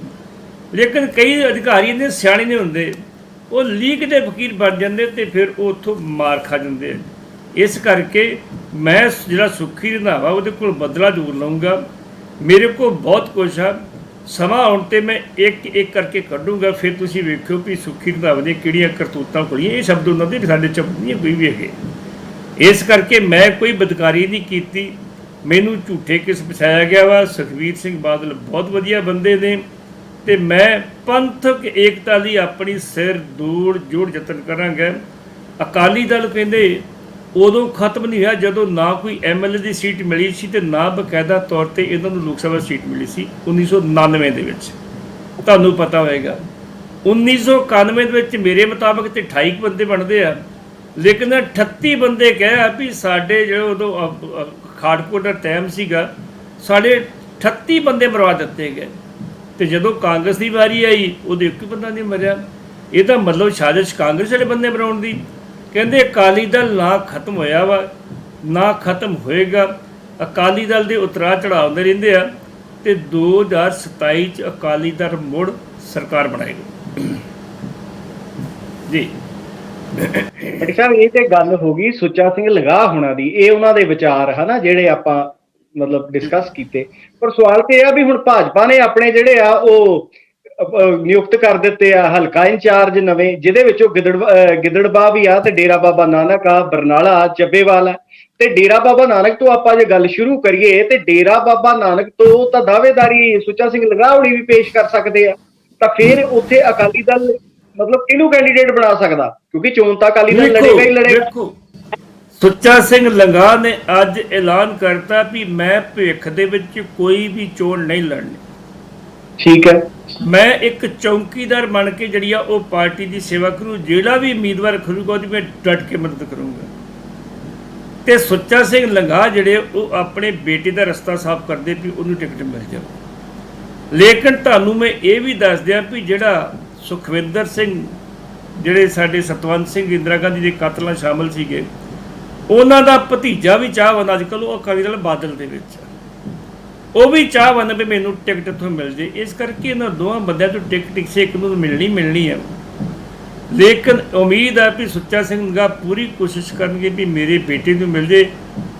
ਲੇਕਿਨ ਕਈ ਅਧਿਕਾਰੀ ਨੇ ਸਿਆਣੇ ਨਹੀਂ ਹੁੰਦੇ, ਉਹ ਲੀਗ ਦੇ ਫਕੀਰ ਬਣ ਜਾਂਦੇ ਤੇ ਫਿਰ ਉਹ ਉੱਥੋਂ ਮਾਰ ਖਾ ਜਾਂਦੇ ਆ। ਇਸ ਕਰਕੇ ਮੈਂ ਜਿਹੜਾ ਸੁੱਖੀ ਰੰਧਾਵਾ, ਉਹਦੇ ਕੋਲ ਬਦਲਾ ਜ਼ਰੂਰ ਲਵਾਂਗਾ ਮੇਰੇ ਕੋਲ ਬਹੁਤ ਕੁਝ ਆ। ਸਮਾਂ ਆਉਣ ਤੇ ਮੈਂ ਇੱਕ ਇੱਕ ਕਰਕੇ ਕੱਢੂੰਗਾ, ਫਿਰ ਤੁਸੀਂ ਵੇਖਿਓ ਵੀ ਸੁੱਖੀ ਰੰਧਾਵਾ ਦੀਆਂ ਕਿਹੜੀਆਂ ਕਰਤੂਤਾਂ ਖੁੱਲੀਆਂ ਇਹ ਸ਼ਬਦ ਉਹਨਾਂ ਦੇ ਸਾਡੇ ਚ ਕੋਈ ਵੀ ਹੈਗੇ। ਇਸ ਕਰਕੇ ਮੈਂ ਕੋਈ ਬਦਕਾਰੀ ਨਹੀਂ ਕੀਤੀ। ਮੈਨੂੰ ਝੂਠੇ ਕਿਸ ਪਛਾਇਆ ਗਿਆ ਵਾ? ਸੁਖਵੀਰ ਸਿੰਘ ਬਾਦਲ ਬਹੁਤ ਵਧੀਆ ਬੰਦੇ ਨੇ ਤੇ ਮੈਂ ਪੰਥਕ ਏਕਤਾ ਲਈ ਆਪਣੀ ਸਿਰ, ਦੂੜ, ਜੋੜ ਯਤਨ ਕਰਾਂਗਾ। ਅਕਾਲੀ ਦਲ ਕਹਿੰਦੇ ਉਦੋਂ ਖਤਮ ਨਹੀਂ ਹੋਇਆ ਜਦੋਂ ਨਾ ਕੋਈ ਐਮਐਲਏ ਦੀ ਸੀਟ ਮਿਲੀ ਸੀ ਤੇ ਨਾ ਬਕਾਇਦਾ ਤੌਰ ਤੇ ਇਹਨਾਂ ਨੂੰ ਲੋਕ ਸਭਾ ਸੀਟ ਮਿਲੀ ਸੀ 1999 ਦੇ ਵਿੱਚ। ਤੁਹਾਨੂੰ ਪਤਾ ਹੋਏਗਾ। 1991 ਦੇ ਵਿੱਚ ਮੇਰੇ ਮੁਤਾਬਕ ਤੇ 28 ਬੰਦੇ ਬਣਦੇ ਆ। ਲੇਕਿਨ 38 ਬੰਦੇ ਕਹਿ ਵੀ ਸਾਡੇ ਜਿਹੜੇ ਉਦੋਂ ਖਾੜਕੋਟ ਦਾ ਟਾਈਮ ਸੀਗਾ, ਸਾਡੇ 38 ਬੰਦੇ ਮਰਵਾ ਦਿੱਤੇ ਗਏ। ਤੇ ਜਦੋਂ ਕਾਂਗਰਸ ਦੀ ਵਾਰੀ ਆਈ ਉਹਦੇ ਇੱਕ ਬੰਦਾ ਨਹੀਂ ਮਰਿਆ। ਇਹ ਤਾਂ ਮਤਲਬ ਸਾਜ਼ਿਸ਼ ਕਾਂਗਰਸ ਵਾਲੇ ਬੰਦੇ ਬਣਾਉਣ ਦੀ। ਕਹਿੰਦੇ, ਅਕਾਲੀ ਦਲ ਨਾ ਖਤਮ ਹੋਇਆ ਵਾ, ਨਾ ਖਤਮ ਹੋਏਗਾ। ਅਕਾਲੀ ਦਲ ਦੇ ਉਤਰਾ ਚੜਾਉਂਦੇ ਰਹਿੰਦੇ ਆ ਤੇ 2027 ਚ ਅਕਾਲੀ ਦਲ ਮੁੜ ਸਰਕਾਰ ਬਣਾਏਗਾ ਜੀ। ਬੜੀ ਸਾਹਿਬ, ਇਹ ਤੇ ਗੱਲ ਹੋ ਗਈ ਸੁੱਚਾ ਸਿੰਘ ਲਗਾ ਹੋਣਾ ਦੀ। ਇਹ ਉਹਨਾਂ ਦੇ ਵਿਚਾਰ ਹਨਾ, ਜਿਹੜੇ ਆਪਾਂ ਮਤਲਬ ਡਿਸਕਸ ਕੀਤੇ। ਪਰ ਸਵਾਲ ਤੇ ਇਹ ਆ ਵੀ ਹੁਣ ਭਾਜਪਾ ਨੇ ਆਪਣੇ ਜਿਹੜੇ ਆ ਉਹ ਨਿਯੁਕਤ ਕਰ ਦਿੱਤੇ ਆ ਹਲਕਾ ਇੰਚਾਰਜ ਨਵੇਂ ਜਿਹਦੇ ਵਿੱਚੋਂ ਗਿੱਦੜ ਗਿੱਦੜਬਾ ਵੀ ਆ ਤੇ ਡੇਰਾ ਬਾਬਾ ਨਾਨਕ ਆ ਬਰਨਾਲਾ ਚੱਬੇਵਾਲ ਆ। ਤੇ ਡੇਰਾ ਬਾਬਾ ਨਾਨਕ ਤੋਂ ਆਪਾਂ ਜੇ ਗੱਲ ਸ਼ੁਰੂ ਕਰੀਏ ਤੇ ਡੇਰਾ ਬਾਬਾ ਨਾਨਕ ਤੋਂ ਤਾਂ ਦਾਅਵੇਦਾਰੀ ਸੁੱਚਾ ਸਿੰਘ ਲਗਾਵੜੀ ਵੀ ਪੇਸ਼ ਕਰ ਸਕਦੇ ਆ। ਤਾਂ ਫਿਰ ਉੱਥੇ ਅਕਾਲੀ ਦਲ ਮਤਲਬ ਕਿਹਨੂੰ ਕੈਂਡੀਡੇਟ ਬਣਾ ਸਕਦਾ? ਕਿਉਂਕਿ ਚੋਣ ਤਾਂ ਅਕਾਲੀ ਦਲ ਲੜੇਗਾ ਹੀ ਲੜੇਗਾ। ਸੁੱਚਾ ਸਿੰਘ ਲੰਗਾ ਨੇ ਅੱਜ ਐਲਾਨ ਕਰਤਾ ਵੀ ਮੈਂ ਭਵਿੱਖ ਦੇ ਵਿੱਚ ਕੋਈ ਵੀ ਚੋਣ ਨਹੀਂ ਲੜਨੀ। ਠੀਕ ਹੈ। ਮੈਂ ਇੱਕ ਚੌਕੀਦਾਰ ਬਣ ਕੇ ਜਿਹੜੀ ਆ ਉਹ ਪਾਰਟੀ ਦੀ ਸੇਵਾ ਕਰੂ, ਜਿਹੜਾ ਵੀ ਉਮੀਦਵਾਰ ਖੜੂਗਾ ਉਹਦੀ ਮੈਂ ਡਟ ਕੇ ਮਦਦ ਕਰੂੰਗਾ। ਤੇ ਸੁੱਚਾ ਸਿੰਘ ਲੰਗਾ ਜਿਹੜੇ ਉਹ ਆਪਣੇ ਬੇਟੇ ਦਾ ਰਸਤਾ ਸਾਫ਼ ਕਰਦੇ ਵੀ ਉਹਨੂੰ ਟਿਕਟ ਮਿਲ ਜਾਵੇ। ਲੇਕਿਨ ਤੁਹਾਨੂੰ ਮੈਂ ਇਹ ਵੀ ਦੱਸ ਦਿਆਂ ਵੀ ਜਿਹੜਾ ਸੁਖਵਿੰਦਰ ਸਿੰਘ, ਜਿਹੜੇ ਸਾਡੇ ਸਤਵੰਤ ਸਿੰਘ ਇੰਦਰਾ ਗਾਂਧੀ ਦੇ ਕਤਲਾਂ ਸ਼ਾਮਲ ਸੀਗੇ, ਉਹਨਾਂ ਦਾ ਭਤੀਜਾ ਵੀ ਚਾਹਵੰਦ ਅੱਜ ਕੱਲ੍ਹ ਉਹ ਅਕਾਲੀ ਦਲ ਬਾਦਲ ਦੇ ਵਿੱਚ ਆ। ਉਹ ਵੀ ਚਾਹਵੰਦ ਵੀ ਮੈਨੂੰ ਟਿਕਟ ਇੱਥੋਂ ਮਿਲ ਜੇ। ਇਸ ਕਰਕੇ ਇਹਨਾਂ ਦੋਵਾਂ ਬੰਦਿਆਂ ਤੋਂ ਟਿਕਟ ਕਿਸੇ ਇੱਕ ਨੂੰ ਮਿਲਣੀ ਮਿਲਣੀ ਹੈ ਲੇਕਿਨ ਉਮੀਦ ਹੈ ਵੀ ਸੁੱਚਾ ਸਿੰਘ ਲੰਗਾ ਪੂਰੀ ਕੋਸ਼ਿਸ਼ ਕਰਨਗੇ ਵੀ ਮੇਰੇ ਬੇਟੇ ਨੂੰ ਮਿਲ ਜੇ।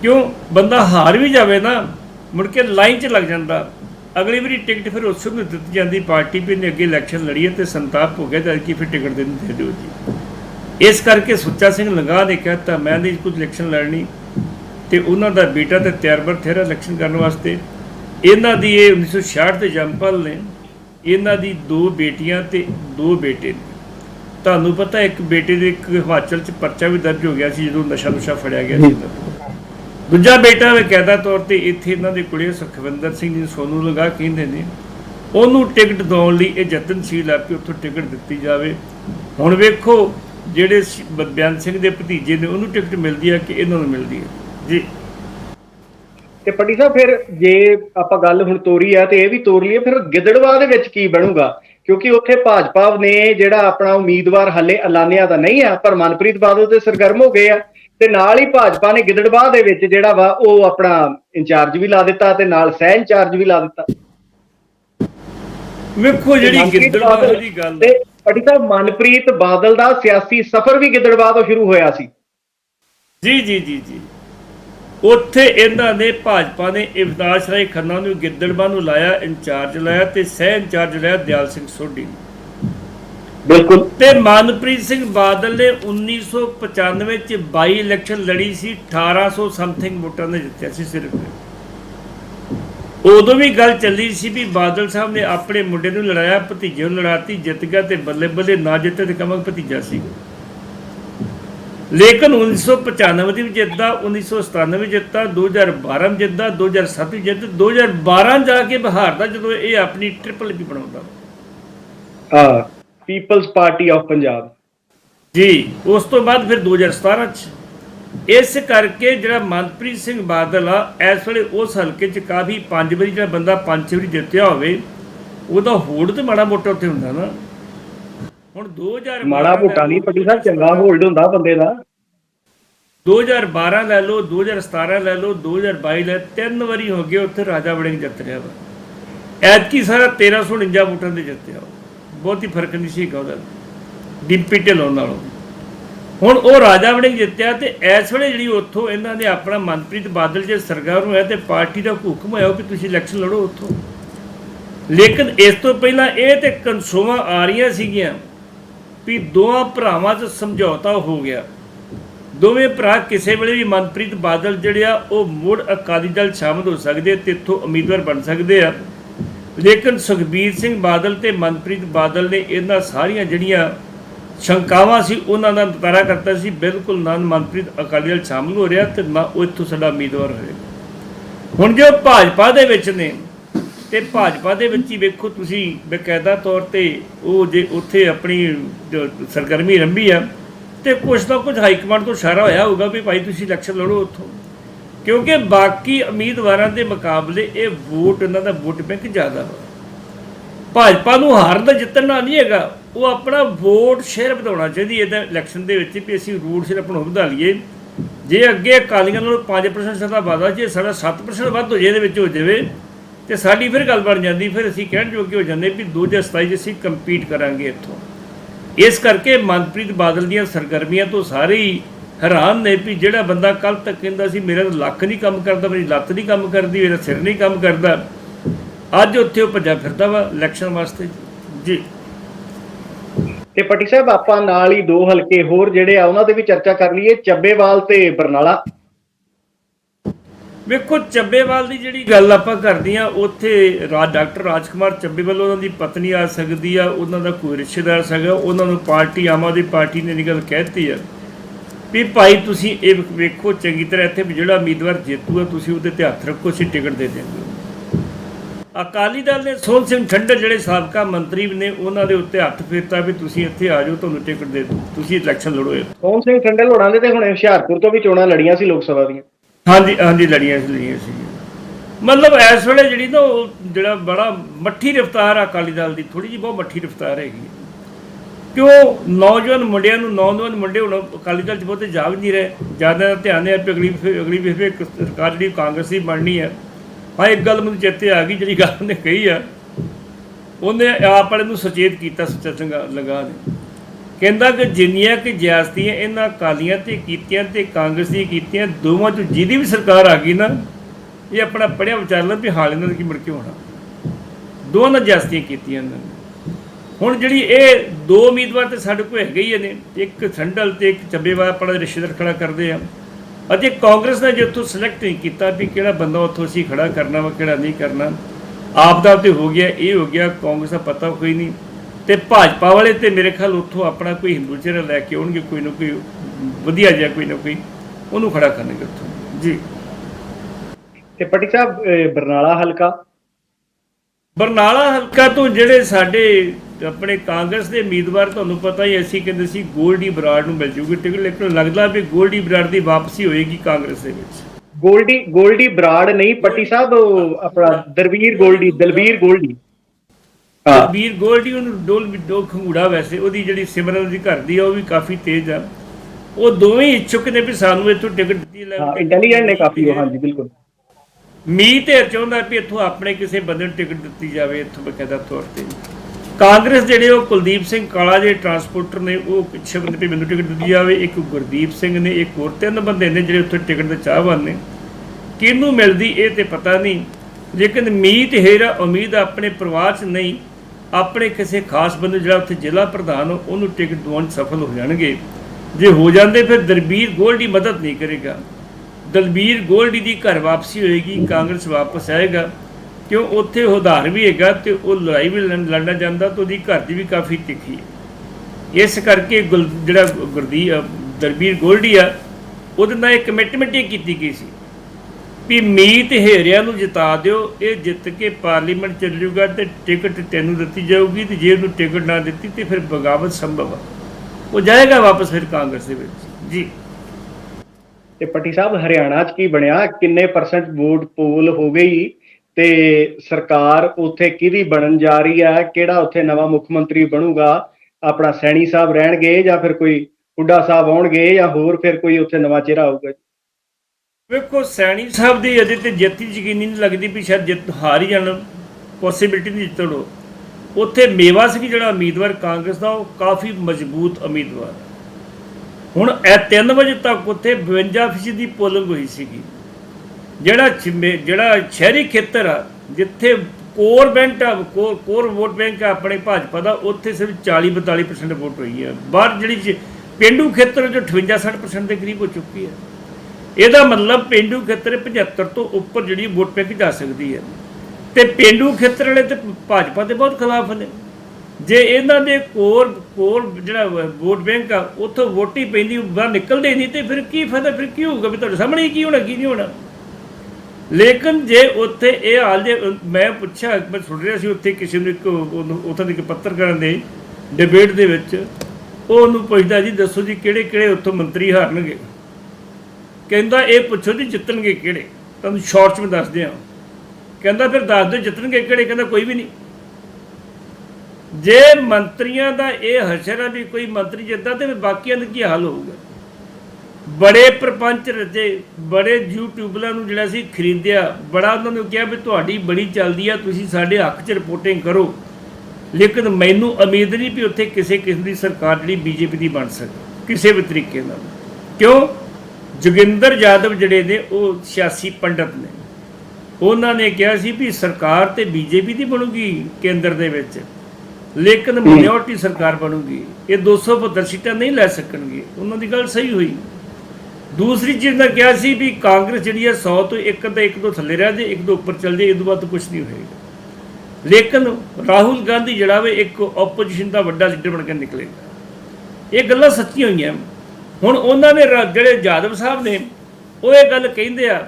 ਕਿਉਂ? ਬੰਦਾ ਹਾਰ ਵੀ ਜਾਵੇ ਨਾ, ਮੁੜ ਕੇ ਲਾਈਨ 'ਚ ਲੱਗ ਜਾਂਦਾ। ਅਗਲੀ ਵਾਰੀ ਟਿਕਟ ਫਿਰ ਉਸ ਨੂੰ ਦਿੱਤੀ ਜਾਂਦੀ, ਪਾਰਟੀ ਵੀ ਨੇ ਅੱਗੇ ਇਲੈਕਸ਼ਨ ਲੜੀ ਹੈ ਤੇ ਸੰਤਾਪ ਹੋ ਗਿਆ ਜਦ ਕਿ ਫਿਰ ਟਿਕਟ ਦੇ ਦੇ ਦਿਓ ਜੀ। ਇਸ ਕਰਕੇ ਸੁੱਚਾ ਸਿੰਘ ਲੰਗਾ ਨੇ ਕਹਿਤਾ ਮੈਂ ਨਹੀਂ ਕੁਝ ਇਲੈਕਸ਼ਨ ਲੜਨੀ। ਤੇ ਉਹਨਾਂ ਦਾ ਬੇਟਾ ਤੇ ਤਿਆਰਬਰ ਥੇਰਾ ਇਲੈਕਸ਼ਨ ਕਰਨ ਵਾਸਤੇ। ਇਹਨਾਂ ਦੀ ਇਹ 1966 ਦੇ ਜੰਪਲ ਨੇ। ਇਹਨਾਂ ਦੀ ਦੋ ਬੇਟੀਆਂ ਤੇ ਦੋ ਬੇਟੇ ਨੇ। ਤੁਹਾਨੂੰ ਪਤਾ ਇੱਕ ਬੇਟੇ ਦੇ ਇੱਕ ਹਿਮਾਚਲ ਚ ਪਰਚਾ ਵੀ ਦਰਜ ਹੋ ਗਿਆ ਸੀ, ਜਦੋਂ ਨਸ਼ਾ ਨੁਸ਼ਾ ਫੜਿਆ ਗਿਆ ਸੀ ਦੂਜਾ ਬੇਟਾ ਬਕਾਇਦਾ ਤੌਰ ਤੇ ਇੱਥੇ ਇਹਨਾਂ ਦੇ ਕੁੜੇ ਸੁਖਵਿੰਦਰ ਸਿੰਘ ਜੀ ਸੋਨੂ ਲਗਾ ਕਹਿੰਦੇ ਨੇ। ਉਹਨੂੰ ਟਿਕਟ ਦਿਵਾਉਣ ਲਈ ਇਹ ਯਤਨਸ਼ੀਲ ਆ ਕਿ ਉੱਥੋਂ ਟਿਕਟ ਦਿੱਤੀ ਜਾਵੇ। ਹੁਣ ਵੇਖੋ, ਜਿਹੜੇ ਸ- ਬਿਆਨ ਸਿੰਘ ਦੇ ਭਤੀਜੇ ਨੇ, ਉਹਨੂੰ ਟਿਕਟ ਮਿਲਦੀ ਹੈ ਕਿ ਇਹਨਾਂ ਨੂੰ ਮਿਲਦੀ ਹੈ ਜੀ। ਤੇ ਪੱਟੀ ਸਾਹਿਬ ਫਿਰ ਜੇ ਆਪਾਂ ਗੱਲ ਹੁਣ ਤੋਰੀ ਆ ਤੇ ਇਹ ਵੀ ਤੋਰ ਲਈਏ ਫਿਰ ਗਿੱਦੜਵਾ ਦੇ ਵਿੱਚ ਕੀ ਬਣੂਗਾ? ਕਿਉਂਕਿ ਉੱਥੇ ਭਾਜਪਾ ਨੇ ਜਿਹੜਾ ਆਪਣਾ ਉਮੀਦਵਾਰ ਹੱਲੇ ਐਲਾਨਿਆ ਤਾਂ ਨਹੀਂ ਆ ਪਰ ਮਨਪ੍ਰੀਤ ਬਾਦਲ ਤੇ ਸਰਗਰਮ ਹੋ ਗਏ ਆ। ਤੇ ਨਾਲ ਹੀ ਭਾਜਪਾ ਨੇ ਗਿੱਦੜਵਾ ਦੇ ਵਿੱਚ ਜਿਹੜਾ ਵਾ ਉਹ ਆਪਣਾ ਇੰਚਾਰਜ ਵੀ ਲਾ ਦਿੱਤਾ ਤੇ ਨਾਲ ਸਹਿ ਇੰਚਾਰਜ ਵੀ ਲਾ ਦਿੱਤਾ। ਵੇਖੋ ਜਿਹੜੀ ਬਾਦਲ ਦੀ ਗੱਲ। ਤੇ ਪੱਟੀ ਸਾਹਿਬ ਮਨਪ੍ਰੀਤ ਬਾਦਲ ਦਾ ਸਿਆਸੀ ਸਫ਼ਰ ਵੀ ਗਿੱਦੜਵਾ ਤੋਂ ਸ਼ੁਰੂ ਹੋਇਆ ਸੀ। ਜੀ ਜੀ ਜੀ ਜੀ। ਉੱਥੇ ਇਹਨਾਂ ਨੇ ਭਾਜਪਾ ਨੇ ਇਵਤਾਸ਼ ਰਾਏ ਖੰਨਾ ਨੂੰ ਗਿੱਦੜਬਾਹ ਨੂੰ ਲਾਇਆ ਇੰਚਾਰਜ ਲਾਇਆ ਤੇ ਸਹਿ ਇੰਚਾਰਜ ਲਾਇਆ ਦਿਆਲ ਸਿੰਘ ਸੋਢੀ ਬਿਲਕੁਲ। ਤੇ ਮਨਪ੍ਰੀਤ ਸਿੰਘ ਬਾਦਲ ਨੇ 1995 ਚ 22 ਇਲੈਕਸ਼ਨ ਲੜੀ ਸੀ 1800 ਸਮਥਿੰਗ ਵੋਟਾਂ ਨੇ ਜਿੱਤਿਆ ਸੀ ਸਿਰਫ। ਉਦੋਂ ਵੀ ਗੱਲ ਚੱਲੀ ਸੀ ਵੀ ਬਾਦਲ ਸਾਹਿਬ ਨੇ ਆਪਣੇ ਮੁੰਡੇ ਨੂੰ ਲੜਾਇਆ ਭਤੀਜੇ ਨੂੰ ਲੜਾਤੀ ਜਿੱਤ ਗਿਆ ਤੇ ਬੱਲੇ ਬੱਲੇ ਨਾ ਜਿੱਤੇ ਤੇ ਕਮਲ ਭਤੀਜਾ ਸੀ। ਲੇਕਿਨ 1995 ਦੀ ਜਿੱਤਦਾ 1997 ਵੀ ਜਿੱਤਦਾ 2012 ਵੀ ਜਿੱਤਦਾ 2007 ਵੀ ਜਿੱਤ 2012 ਜਾ ਕੇ ਬਿਹਾਰ ਦਾ ਜਦੋਂ ਇਹ ਆਪਣੀ ਟ੍ਰਿਪਲ ਵੀ ਬਣਾਉਂਦਾ। ਹਾਂ ਪੀਪਲਸ ਪਾਰਟੀ ਆਫ ਪੰਜਾਬ ਜੀ ਉਸ ਤੋਂ ਬਾਅਦ ਫਿਰ 2017 ਚ। ਇਸ ਕਰਕੇ ਜਿਹੜਾ ਮਨਪ੍ਰੀਤ ਸਿੰਘ ਬਾਦਲ ਆ ਇਸ ਵੇਲੇ ਉਸ ਹਲਕੇ ਚ ਕਾਫੀ ਪੰਜ ਵਾਰੀ ਜਿਹੜਾ ਬੰਦਾ ਪੰਜ ਛੇ ਵਾਰੀ ਜਿੱਤਿਆ ਹੋਵੇ ਉਹਦਾ ਹੋੜ ਤੇ ਮਾੜਾ ਮੋਟਾ ਉੱਥੇ ਹੁੰਦਾ ਨਾ। ਹੁਣ 2000 ਮਾੜਾ ਮੋਟਾ ਨਹੀਂ ਪੱਟੀ ਸਾਹਿਬ ਚੰਗਾ ਹੋਲਡ ਹੁੰਦਾ ਬੰਦੇ ਦਾ। 2012 ਲੈ ਲਓ 2017 ਲੈ ਲਓ 2022 ਲੈ ਤਿੰਨ ਵਾਰੀ ਹੋ ਗਏ ਉੱਥੇ ਰਾਜਾ ਵੜਿੰਗ ਜਿੱਤ ਰਿਹਾ ਵਾ। ਐਤਕੀ ਸਾਰਾ 1349 ਵੋਟਾਂ ਦੇ ਜਿੱਤਿਆ। ਬਹੁਤੀ ਫ਼ਰਕ ਨਹੀਂ ਸੀ ਉਹਦਾ। ਡਿੰਪੀ ਢਿੱਲੋਂ ਨਾਲੋਂ। ਹੁਣ ਉਹ ਰਾਜਾ ਵੜਿੰਗ ਜਿੱਤਿਆ ਤੇ ਇਸ ਵੇਲੇ ਜਿਹੜੀ ਉੱਥੋਂ ਇਹਨਾਂ ਨੇ ਆਪਣਾ ਮਨਪ੍ਰੀਤ ਬਾਦਲ ਜੇ ਸਰਕਾਰ ਨੂੰ ਹੈ ਤੇ ਪਾਰਟੀ ਦਾ ਹੁਕਮ ਹੋਇਆ ਵੀ ਤੁਸੀਂ ਇਲੈਕਸ਼ਨ ਲੜੋ ਉੱਥੋਂ। ਲੇਕਿਨ ਇਸ ਤੋਂ ਪਹਿਲਾਂ ਇਹ ਤੇ ਕਨਸੋਵਾਂ ਆ ਰਹੀਆਂ ਸੀਗੀਆਂ। ਵੀ ਦੋਵਾਂ ਭਰਾਵਾਂ 'ਚ ਸਮਝੌਤਾ ਹੋ ਗਿਆ। ਦੋਵੇਂ ਭਰਾ ਕਿਸੇ ਵੇਲੇ ਵੀ ਮਨਪ੍ਰੀਤ ਬਾਦਲ ਜਿਹੜੇ ਆ, ਉਹ ਮੁੜ ਅਕਾਲੀ ਦਲ ਸ਼ਾਮਲ ਹੋ ਸਕਦੇ ਤੇ ਇੱਥੋਂ ਉਮੀਦਵਾਰ ਬਣ ਸਕਦੇ ਆ। ਲੇਕਿਨ ਸੁਖਬੀਰ ਸਿੰਘ ਬਾਦਲ ਤੇ ਮਨਪ੍ਰੀਤ ਬਾਦਲ ਨੇ ਇਹਨਾਂ ਸਾਰੀਆਂ ਜਿਹੜੀਆਂ ਸ਼ੰਕਾਵਾਂ ਸੀ, ਉਹਨਾਂ ਦਾ ਨਿਪਟਾਰਾ ਕਰਤਾ ਸੀ। ਬਿਲਕੁਲ ਨਾ ਮਨਪ੍ਰੀਤ ਅਕਾਲੀ ਦਲ ਸ਼ਾਮਲ ਹੋ ਰਿਹਾ ਤੇ ਨਾ ਉਹ ਇੱਥੋਂ ਸਾਡਾ ਉਮੀਦਵਾਰ ਹੋਏਗਾ ਹੁਣ ਜੋ ਭਾਜਪਾ ਦੇ ਵਿੱਚ ਨੇ ਤੇ ਭਾਜਪਾ ਦੇ ਵਿੱਚ ਹੀ ਵੇਖੋ ਤੁਸੀਂ ਬਕਾਇਦਾ ਤੌਰ ਤੇ ਉਹ ਜੇ ਉੱਥੇ ਆਪਣੀ ਜੋ ਸਰਗਰਮੀ ਰੰਭੀ ਆ, ਤੇ ਕੁਝ ਨਾ ਕੁਝ ਹਾਈ ਕਮਾਂਡ ਤੋਂ ਇਸ਼ਾਰਾ ਹੋਇਆ ਹੋਊਗਾ ਵੀ ਭਾਈ ਤੁਸੀਂ ਇਲੈਕਸ਼ਨ ਲੜੋ ਉੱਥੋਂ। ਕਿਉਂਕਿ ਬਾਕੀ ਉਮੀਦਵਾਰਾਂ ਦੇ ਮੁਕਾਬਲੇ ਇਹ ਵੋਟ ਇਹਨਾਂ ਦਾ ਵੋਟ ਬੈਂਕ ਜ਼ਿਆਦਾ ਵਾ। ਭਾਜਪਾ ਨੂੰ ਹਾਰਨ ਜਿੱਤਣਾ ਨਹੀਂ ਹੈਗਾ, ਉਹ ਆਪਣਾ ਵੋਟ ਸ਼ੇਅਰ ਵਧਾਉਣਾ ਚਾਹੀਦੀ ਇਹਦਾ ਇਲੈਕਸ਼ਨ ਦੇ ਵਿੱਚ ਵੀ ਅਸੀਂ ਵੋਟ ਸ਼ੇਅਰ ਆਪਣਾ ਵਧਾ ਲਈਏ। ਜੇ ਅੱਗੇ ਅਕਾਲੀਆਂ ਨਾਲੋਂ 5% ਦਾ ਵਾਧਾ ਜੇ ਸਾਡਾ 7% ਵੱਧ ਹੋ ਜੇ, ਇਹਦੇ ਵਿੱਚ ਹੋ ਜਾਵੇ ਤੇ ਸਾਡੀ ਫਿਰ ਗੱਲ ਬਣ ਜਾਂਦੀ, ਫਿਰ ਅਸੀਂ ਕਹਿਣ ਜੋਗੇ ਹੋ ਜਾਂਦੇ ਵੀ 2027 'ਚ ਅਸੀਂ ਕੰਪੀਟ ਕਰਾਂਗੇ ਇੱਥੋਂ। ਇਸ ਕਰਕੇ ਮਨਪ੍ਰੀਤ ਬਾਦਲ ਦੀਆਂ ਸਰਗਰਮੀਆਂ ਤੋਂ ਸਾਰੇ ਹੀ ਹੈਰਾਨ ਨੇ ਵੀ ਜਿਹੜਾ ਬੰਦਾ ਕੱਲ ਤੱਕ ਕਹਿੰਦਾ ਸੀ, ਮੇਰਾ ਲੱਕ ਨਹੀਂ ਕੰਮ ਕਰਦਾ, ਮੇਰੀ ਲੱਤ ਨਹੀਂ ਕੰਮ ਕਰਦੀ, ਮੇਰਾ ਸਿਰ ਨਹੀਂ ਕੰਮ ਕਰਦਾ, ਅੱਜ ਉੱਥੇ ਉਹ ਭੱਜਾ ਫਿਰਦਾ ਵਾ ਇਲੈਕਸ਼ਨ ਵਾਸਤੇ। ਜੀ। ਤੇ ਪੱਟੀ ਸਾਹਿਬ, ਆਪਾਂ ਨਾਲ ਹੀ ਦੋ ਹਲਕੇ ਹੋਰ ਜਿਹੜੇ ਆ, ਉਹਨਾਂ ਤੇ ਵੀ ਚਰਚਾ ਕਰ ਲਈਏ, ਚੱਬੇਵਾਲ ਤੇ ਬਰਨਾਲਾ। ਵੇਖੋ, ਚੱਬੇਵਾਲ ਦੀ ਜਿਹੜੀ ਗੱਲ ਆਪਾਂ ਕਰਦੇ ਆ ਉੱਥੇ ਰਾਜ ਡਾਕਟਰ ਰਾਜਕੁਮਾਰ ਚੱਬੇਵਾਲ ਉਹਨਾਂ ਦੀ ਪਤਨੀ ਆ ਸਕਦੀ ਆ, ਉਹਨਾਂ ਦਾ ਕੋਈ ਰਿਸ਼ਤੇਦਾਰ ਸਕਦਾ, ਉਹਨਾਂ ਨੂੰ ਪਾਰਟੀ, ਆਮ ਆਦਮੀ ਪਾਰਟੀ ਨੇ ਇਹ ਗੱਲ ਕਹਿਤੀ ਆ ਵੀ ਭਾਈ ਤੁਸੀਂ ਇਹ ਵੇਖੋ ਚੰਗੀ ਤਰ੍ਹਾਂ ਇੱਥੇ ਵੀ ਜਿਹੜਾ ਉਮੀਦਵਾਰ ਜੇਤੂ ਆ, ਤੁਸੀਂ ਉਹਦੇ ਤੇ ਹੱਥ ਰੱਖੋ, ਅਸੀਂ ਟਿਕਟ ਦੇ ਦਿਆਂਗੇ। ਅਕਾਲੀ ਦਲ ਨੇ ਸੋਹਣ ਸਿੰਘ ਠੰਡਰ ਜਿਹੜੇ ਸਾਬਕਾ ਮੰਤਰੀ ਨੇ, ਉਹਨਾਂ ਦੇ ਉੱਤੇ ਹੱਥ ਫੇਰਤਾ ਵੀ ਤੁਸੀਂ ਇੱਥੇ ਆ ਜਾਓ, ਤੁਹਾਨੂੰ ਟਿਕਟ ਦੇ ਦੂੰ ਤੁਸੀਂ ਇਲੈਕਸ਼ਨ ਲੜੋ ਸੋਹਣ ਸਿੰਘ ਠੰਡਲ ਹੋਣਾ ਦੇ ਤੇ ਹੁਣੇ ਹੁਸ਼ਿਆਰਪੁਰ ਤੋਂ ਵੀ ਚੋਣਾਂ ਲੜੀਆਂ ਸੀ ਲੋਕ ਸਭਾ ਦੀਆਂ। ਹਾਂਜੀ ਹਾਂਜੀ, ਲੜੀਆਂ ਸੀ ਲੜੀਆਂ ਸੀ। ਮਤਲਬ ਇਸ ਵੇਲੇ ਜਿਹੜੀ ਨਾ ਉਹ ਜਿਹੜਾ ਬੜਾ ਮੱਠੀ ਰਫਤਾਰ ਆ ਅਕਾਲੀ ਦਲ ਦੀ ਥੋੜੀ ਜਿਹੀ ਬਹੁਤ ਮੱਠੀ ਰਫਤਾਰ ਹੈਗੀ ਹੈ। ਕਿਉਂ? ਨੌਜਵਾਨ ਮੁੰਡਿਆਂ ਨੂੰ, ਨੌਜਵਾਨ ਮੁੰਡੇ ਹੁਣ ਅਕਾਲੀ ਦਲ ਚ ਬਹੁਤੇ ਜਾ ਵੀ ਨਹੀਂ ਰਹੇ। ਜ਼ਿਆਦਾ ਧਿਆਨ ਹੈ ਵੀ ਅਗਲੀ ਅਗਲੀ ਵੀ ਸਰਕਾਰ ਜਿਹੜੀ ਕਾਂਗਰਸ ਦੀ ਬਣਨੀ ਹੈ। ਹਾਂ, ਇੱਕ ਗੱਲ ਮੈਨੂੰ ਚੇਤੇ ਆ ਗਈ, ਜਿਹੜੀ ਗੱਲ ਉਹਨੇ ਕਹੀ ਆ। ਉਹਨੇ ਆਪ ਵਾਲੇ ਨੂੰ ਸੁਚੇਤ ਕੀਤਾ ਸੱਚਾ ਚੰਗਾ ਲਗਾ ਨੇ ਕਹਿੰਦਾ ਕਿ ਜਿੰਨੀਆਂ ਕਿ ਜਿਆਸਤੀਆਂ ਇਹਨਾਂ ਅਕਾਲੀਆਂ ਤੇ ਕੀਤੀਆਂ ਤੇ ਕਾਂਗਰਸ ਦੀਆਂ ਕੀਤੀਆਂ, ਦੋਵਾਂ ਚੋਂ ਜਿਹਦੀ ਵੀ ਸਰਕਾਰ ਆ ਗਈ ਨਾ, ਇਹ ਆਪਣਾ ਪੜਿਆ ਵਿਚਾਰ ਲੈ ਵੀ ਹਾਲ ਇਹਨਾਂ ਦਾ ਕੀ ਮੁੜ ਕੇ ਹੋਣਾ। ਦੋਵਾਂ ਨੇ ਜਿਆਸਤੀਆਂ ਕੀਤੀਆਂ ਇਹਨਾਂ ਨੇ। ਹੁਣ ਜਿਹੜੀ ਇਹ ਦੋ ਉਮੀਦਵਾਰ ਤੇ ਸਾਡੇ ਕੋਲ ਹੈਗੇ ਹੀ ਨੇ ਇੱਕ ਸੰਡਲ ਤੇ ਇੱਕ ਚੱਬੇਵਾਲ ਆਪਣਾ ਰਿਸ਼ਤੇਦਾਰ ਖੜਾ ਕਰਦੇ ਆ। ਅਤੇ ਕਾਂਗਰਸ ਨੇ ਜੇ ਉੱਥੋਂ ਸਿਲੈਕਟ ਨਹੀਂ ਕੀਤਾ ਵੀ ਕਿਹੜਾ ਬੰਦਾ ਉੱਥੋਂ ਅਸੀਂ ਖੜਾ ਕਰਨਾ ਵਾ, ਕਿਹੜਾ ਨਹੀਂ ਕਰਨਾ। ਆਪ ਦਾ ਤੇ ਹੋ ਗਿਆ, ਇਹ ਹੋ ਗਿਆ, ਕਾਂਗਰਸ ਦਾ ਪਤਾ ਕੋਈ ਨਹੀਂ। ਤੇ ਭਾਜਪਾ ਵਾਲੇ ਤੇ ਮੇਰੇ ਖਿਆਲ ਉੱਥੋਂ ਆਪਣਾ ਕੋਈ ਹਿੰਦੂ ਚਿਹਰਾ ਲੈ ਕੇ ਆਉਣਗੇ ਕੋਈ ਨਾ ਕੋਈ ਵਧੀਆ ਜਿਹਾ ਕੋਈ ਨਾ ਕੋਈ ਉਹਨੂੰ ਖੜਾ ਕਰਨਗੇ ਉੱਥੋਂ। ਜੀ। ਤੇ ਪੱਟੀ ਸਾਹਿਬ ਬਰਨਾਲਾ ਹਲਕਾ? ਬਰਨਾਲਾ ਹਲਕਾ ਤੋਂ ਜਿਹੜੇ ਸਾਡੇ ਆਪਣੇ ਕਾਂਗਰਸ ਦੇ ਉਮੀਦਵਾਰ ਤੁਹਾਨੂੰ ਪਤਾ ਹੀ ਅਸੀਂ ਕਹਿੰਦੇ ਸੀ ਗੋਲਡੀ ਬਰਾੜ ਨੂੰ ਮਿਲ ਜੂਗੀ ਟਿਕਟ ਲੇਕਿਨ ਲੱਗਦਾ ਵੀ ਗੋਲਡੀ ਬਰਾੜ ਦੀ ਵਾਪਸੀ ਹੋਏਗੀ ਕਾਂਗਰਸ ਦੇ ਵਿੱਚ। ਗੋਲਡੀ ਗੋਲਡੀ ਬਰਾੜ ਨਹੀਂ ਪੱਟੀ ਸਾਹਿਬ ਆਪਣਾ ਦਰਵੀਰ ਗੋਲਡੀ ਦਲਵੀਰ ਗੋਲਡੀ। ਵੀਰ ਗੋਲਡੀ ਉਹਨੂੰ ਡੋਲ ਡੋਲ ਖੰਗੂੜਾ ਵੈਸੇ ਉਹਦੀ ਜਿਹੜੀ ਸਿਮਰਨ ਦੀ ਘਰ ਦੀ ਆ ਉਹ ਵੀ ਕਾਫੀ ਤੇਜ਼ ਆ। ਉਹ ਦੋਵੇਂ ਇੱਛੁਕ ਨੇ ਵੀ ਸਾਨੂੰ ਇੱਥੋਂ ਟਿਕਟ ਦਿੱਤੀ ਲੈ ਹਾਂ ਇੰਟੈਲੀਜੈਂਟ ਨੇ ਕਾਫੀ ਉਹ ਹਾਂਜੀ ਬਿਲਕੁਲ। ਮੀਂਹ ਤੇ ਚਾਹੁੰਦਾ ਵੀ ਇੱਥੋਂ ਆਪਣੇ ਕਿਸੇ ਬੰਦੇ ਨੂੰ ਟਿਕਟ ਦਿੱਤੀ ਜਾਵੇ ਇੱਥੋਂ ਬਕਾਇਦਾ ਤੌਰ ਤੇ। ਕਾਂਗਰਸ ਜਿਹੜੇ ਉਹ ਕੁਲਦੀਪ ਸਿੰਘ ਕਾਲਾ ਜਿਹੜੇ ਟਰਾਂਸਪੋਰਟਰ ਨੇ ਉਹ ਪਿੱਛੇ ਬੰਦੇ ਵੀ ਮੈਨੂੰ ਟਿਕਟ ਦਿੱਤੀ ਜਾਵੇ। ਇੱਕ ਗੁਰਦੀਪ ਸਿੰਘ ਨੇ ਇੱਕ ਹੋਰ ਤਿੰਨ ਬੰਦੇ ਨੇ ਜਿਹੜੇ ਉੱਥੇ ਟਿਕਟ ਦੇ ਚਾਹਵਾਨ ਨੇ। ਕਿਹਨੂੰ ਮਿਲਦੀ ਇਹ ਤੇ ਪਤਾ ਨਹੀਂ ਲੇਕਿਨ ਮੀਤ ਹੇਰਾ ਉਮੀਦ ਆਪਣੇ ਪਰਿਵਾਰ 'ਚ ਨਹੀਂ। ਆਪਣੇ ਕਿਸੇ ਖਾਸ ਬੰਦੇ ਜਿਹੜਾ ਉੱਥੇ ਜ਼ਿਲ੍ਹਾ ਪ੍ਰਧਾਨ ਹੋ, ਉਹਨੂੰ ਟਿਕਟ ਦਿਵਾਉਣ 'ਚ ਸਫਲ ਹੋ ਜਾਣਗੇ। ਜੇ ਹੋ ਜਾਂਦੇ ਫਿਰ ਦਰਬੀਰ ਗੋਲਡੀ ਮਦਦ ਨਹੀਂ ਕਰੇਗਾ। ਦਲਬੀਰ ਗੋਲਡੀ ਦੀ ਘਰ ਵਾਪਸੀ ਹੋਏਗੀ ਕਾਂਗਰਸ ਵਾਪਸ ਆਏਗਾ। ਕਿਉਂ ਉੱਥੇ ਉਧਾਰ ਵੀ ਹੈਗਾ ਤੇ ਉਹ ਲੜਾਈ ਵੀ ਲੜ- ਲੜਨਾ ਜਾਂਦਾ ਤਾਂ ਉਹਦੀ ਘਰ ਦੀ ਵੀ ਕਾਫੀ ਤਿੱਖੀ ਹੈ। ਇਸ ਕਰਕੇ ਗੁਲ- ਜਿਹੜਾ ਗੁਰਦੀ ਦਲਬੀਰ ਗੋਲਡੀ ਆ ਉਹਦੇ ਨਾਲ ਇਹ ਕਮਿਟਮੈਂਟ ਹੀ ਕੀਤੀ ਗਈ ਸੀ। ਵੀ ਮੀਤ ਹੇਰਿਆਂ ਨੂੰ ਜਿਤਾ ਦਿਓ, ਇਹ ਜਿੱਤ ਕੇ ਪਾਰਲੀਮੈਂਟ ਚੱਲ ਤੇ ਟਿਕਟ ਤੈਨੂੰ ਦਿੱਤੀ ਜਾਊਗੀ ਤੇ ਜੇ ਉਹਨੂੰ ਟਿਕਟ ਨਾ ਦਿੱਤੀ ਤੇ ਫਿਰ ਬਗਾਵਤ ਸੰਭਵ ਆ। ਉਹ ਜਾਏਗਾ ਵਾਪਸ ਫਿਰ ਕਾਂਗਰਸ ਦੇ ਵਿੱਚ। ਜੀ। ਤੇ ਪੱਟੀ ਸਾਹਿਬ, ਹਰਿਆਣਾ 'ਚ ਕੀ ਬਣਿਆ? ਕਿੰਨੇ ਪਰਸੈਂਟ ਵੋਟ ਪੋਲ ਹੋ ਗਈ? ਤੇ ਸਰਕਾਰ ਉੱਥੇ ਕਿਹਦੀ ਬਣਨ ਜਾ ਰਹੀ ਹੈ? ਕਿਹੜਾ ਉੱਥੇ ਨਵਾਂ ਮੁੱਖ ਮੰਤਰੀ ਬਣੂਗਾ? ਆਪਣਾ ਸੈਣੀ ਸਾਹਿਬ ਰਹਿਣਗੇ ਜਾਂ ਫਿਰ ਕੋਈ ਹੁੱਡਾ ਸਾਹਿਬ ਆਉਣਗੇ ਜਾਂ ਹੋਰ ਫਿਰ ਕੋਈ ਉੱਥੇ ਨਵਾਂ ਚਿਹਰਾ ਆਊਗਾ ਵੇਖੋ, ਸੈਣੀ ਸਾਹਿਬ ਦੀ ਅਜੇ ਤੇ ਜਿੱਤ ਹੀ ਯਕੀਨੀ ਨਹੀਂ ਲੱਗਦੀ ਵੀ ਸ਼ਾਇਦ ਜਿੱਤ ਹਾਰ ਹੀ ਜਾਣ ਪੋਸਿਬਿਲਿਟੀ ਨਹੀਂ ਜਿੱਤਣੋ ਉੱਥੇ ਮੇਵਾ ਸਿੰਘ ਜਿਹੜਾ ਉਮੀਦਵਾਰ ਕਾਂਗਰਸ ਦਾ, ਉਹ ਕਾਫੀ ਮਜ਼ਬੂਤ ਉਮੀਦਵਾਰ। ਹੁਣ ਇਹ 3 ਵਜੇ ਤੱਕ ਉੱਥੇ 52% ਦੀ ਪੋਲਿੰਗ ਹੋਈ ਸੀਗੀ। ਜਿਹੜਾ ਜਿਹੜਾ ਸ਼ਹਿਰੀ ਖੇਤਰ ਆ, ਜਿੱਥੇ ਕੋਰ ਬੈਂਕ ਆ ਕੋਰ ਕੋਰ ਵੋਟ ਬੈਂਕ ਆ ਆਪਣੇ ਭਾਜਪਾ ਦਾ, ਉੱਥੇ ਸਿਰਫ 40 42% ਵੋਟ ਹੋਈ ਹੈ ਬਾਹਰ ਜਿਹੜੀ ਪੇਂਡੂ ਖੇਤਰ ਜੋ 58 60% ਦੇ ਕਰੀਬ ਹੋ ਚੁੱਕੀ ਹੈ ਇਹਦਾ ਮਤਲਬ ਪੇਂਡੂ ਖੇਤਰ 75 ਤੋਂ ਉੱਪਰ ਜਿਹੜੀ ਵੋਟ ਬੈਂਕ ਜਾ ਸਕਦੀ ਹੈ। ਤੇ ਪੇਂਡੂ ਖੇਤਰ ਵਾਲੇ ਤੇ ਭਾਜਪਾ ਦੇ ਬਹੁਤ ਖਿਲਾਫ ਨੇ। ਜੇ ਇਹਨਾਂ ਦੇ ਕੋਰ ਕੋਰ ਜਿਹੜਾ ਵੋਟ ਬੈਂਕ ਆ, ਉੱਥੋਂ ਵੋਟ ਹੀ ਪੈਂਦੀ, ਬਾਹਰ ਨਿਕਲਦੇ ਨਹੀਂ, ਤੇ ਫਿਰ ਕੀ ਫਾਇਦਾ, ਫਿਰ ਕੀ ਹੋਊਗਾ ਵੀ ਤੁਹਾਡੇ ਸਾਹਮਣੇ ਕੀ ਹੋਣਾ, ਕੀ ਨਹੀਂ ਹੋਣਾ? ਲੇਕਿਨ ਜੇ ਉੱਥੇ ਇਹ ਹਾਲ ਜੇ ਮੈਂ ਪੁੱਛਿਆ, ਮੈਂ ਸੁਣ ਰਿਹਾ ਸੀ ਉੱਥੇ ਕਿਸੇ ਨੂੰ ਇੱਕ, ਉਹਨੂੰ- ਉੱਥੋਂ ਦੇ ਪੱਤਰਕਾਰਾਂ ਦੇ ਡਿਬੇਟ ਦੇ ਵਿੱਚ, ਉਹ ਉਹਨੂੰ ਪੁੱਛਦਾ ਜੀ, ਦੱਸੋ ਜੀ ਕਿਹੜੇ ਕਿਹੜੇ ਉੱਥੋਂ ਮੰਤਰੀ ਹਾਰਨਗੇ? ਕਹਿੰਦਾ ਇਹ ਪੁੱਛੋ ਜੀ ਜਿੱਤਣਗੇ ਕਿਹੜੇ? ਤੁਹਾਨੂੰ ਸ਼ਾਰਟ 'ਚ ਮੈਂ ਦੱਸਦੇ ਹਾਂ। ਕਹਿੰਦਾ ਫਿਰ ਦੱਸ ਦਿਓ ਜਿੱਤਣਗੇ ਕਿਹੜੇ? ਕਹਿੰਦਾ ਕੋਈ ਵੀ ਨਹੀਂ। ਜੇ ਮੰਤਰੀਆਂ ਦਾ ਇਹ ਹਸ਼ਰ ਹੈ ਵੀ ਕੋਈ ਮੰਤਰੀ ਜਿੱਦਾਂ ਤੇ ਬਾਕੀਆਂ ਦਾ ਕੀ ਹਾਲ ਹੋਊਗਾ? ਬੜੇ ਪ੍ਰਪੰਚ ਰਚੇ, ਬੜੇ ਯੂਟਿਊਬਰਾਂ ਨੂੰ ਜਿਹੜਾ ਸੀ ਖਰੀਦਿਆ, ਬੜਾ ਉਹਨਾਂ ਨੂੰ ਕਿਹਾ ਵੀ ਤੁਹਾਡੀ ਬੜੀ ਚੱਲਦੀ ਆ, ਤੁਸੀਂ ਸਾਡੇ ਹੱਕ 'ਚ ਰਿਪੋਰਟਿੰਗ ਕਰੋ। ਲੇਕਿਨ ਮੈਨੂੰ ਉਮੀਦ ਨਹੀਂ ਵੀ ਉੱਥੇ ਕਿਸੇ ਕਿਸਮ ਦੀ ਸਰਕਾਰ ਜਿਹੜੀ ਬੀਜੇਪੀ ਦੀ ਬਣ ਸਕੇ, ਕਿਸੇ ਵੀ ਤਰੀਕੇ ਨਾਲ। ਕਿਉਂ? ਜੋਗਿੰਦਰ ਯਾਦਵ ਜਿਹੜੇ ਨੇ ਉਹ ਸਿਆਸੀ ਪੰਡਤ ਨੇ। ਉਹਨਾਂ ਨੇ ਕਿਹਾ ਸੀ ਵੀ ਸਰਕਾਰ ਤੇ ਬੀਜੇਪੀ ਦੀ ਬਣੂਗੀ ਕੇਂਦਰ ਦੇ ਵਿੱਚ ਲੇਕਿਨ ਮਿਨੋਰਟੀ ਸਰਕਾਰ ਬਣੂਗੀ। ਇਹ 272 ਸੀਟਾਂ ਨਹੀਂ ਲੈ ਸਕਣਗੇ। ਉਹਨਾਂ ਦੀ ਗੱਲ ਸਹੀ ਹੋਈ। ਦੂਸਰੀ ਚੀਜ਼ ਦਾ ਕਿਹਾ ਸੀ ਵੀ ਕਾਂਗਰਸ ਜਿਹੜੀ ਹੈ 100 ਤੋਂ ਇੱਕ ਤੇ ਇੱਕ ਤੋਂ ਥੱਲੇ ਰਹਿ ਜੇ ਇੱਕ ਤੋਂ ਉੱਪਰ ਚੱਲ ਜੇ ਇਹ ਤੋਂ ਬਾਅਦ ਕੁਝ ਨਹੀਂ ਹੋਏਗਾ। ਲੇਕਿਨ ਰਾਹੁਲ ਗਾਂਧੀ ਜਿਹੜਾ ਵੇ ਇੱਕ ਆਪੋਜੀਸ਼ਨ ਦਾ ਵੱਡਾ ਲੀਡਰ ਬਣ ਕੇ ਨਿਕਲੇਗਾ। ਇਹ ਗੱਲਾਂ ਸੱਚੀਆਂ ਹੋਈਆਂ। ਹੁਣ ਉਹਨਾਂ ਨੇ ਜਿਹੜੇ ਜਾਦਵ ਸਾਹਿਬ ਨੇ ਉਹ ਇਹ ਗੱਲ ਕਹਿੰਦੇ ਆ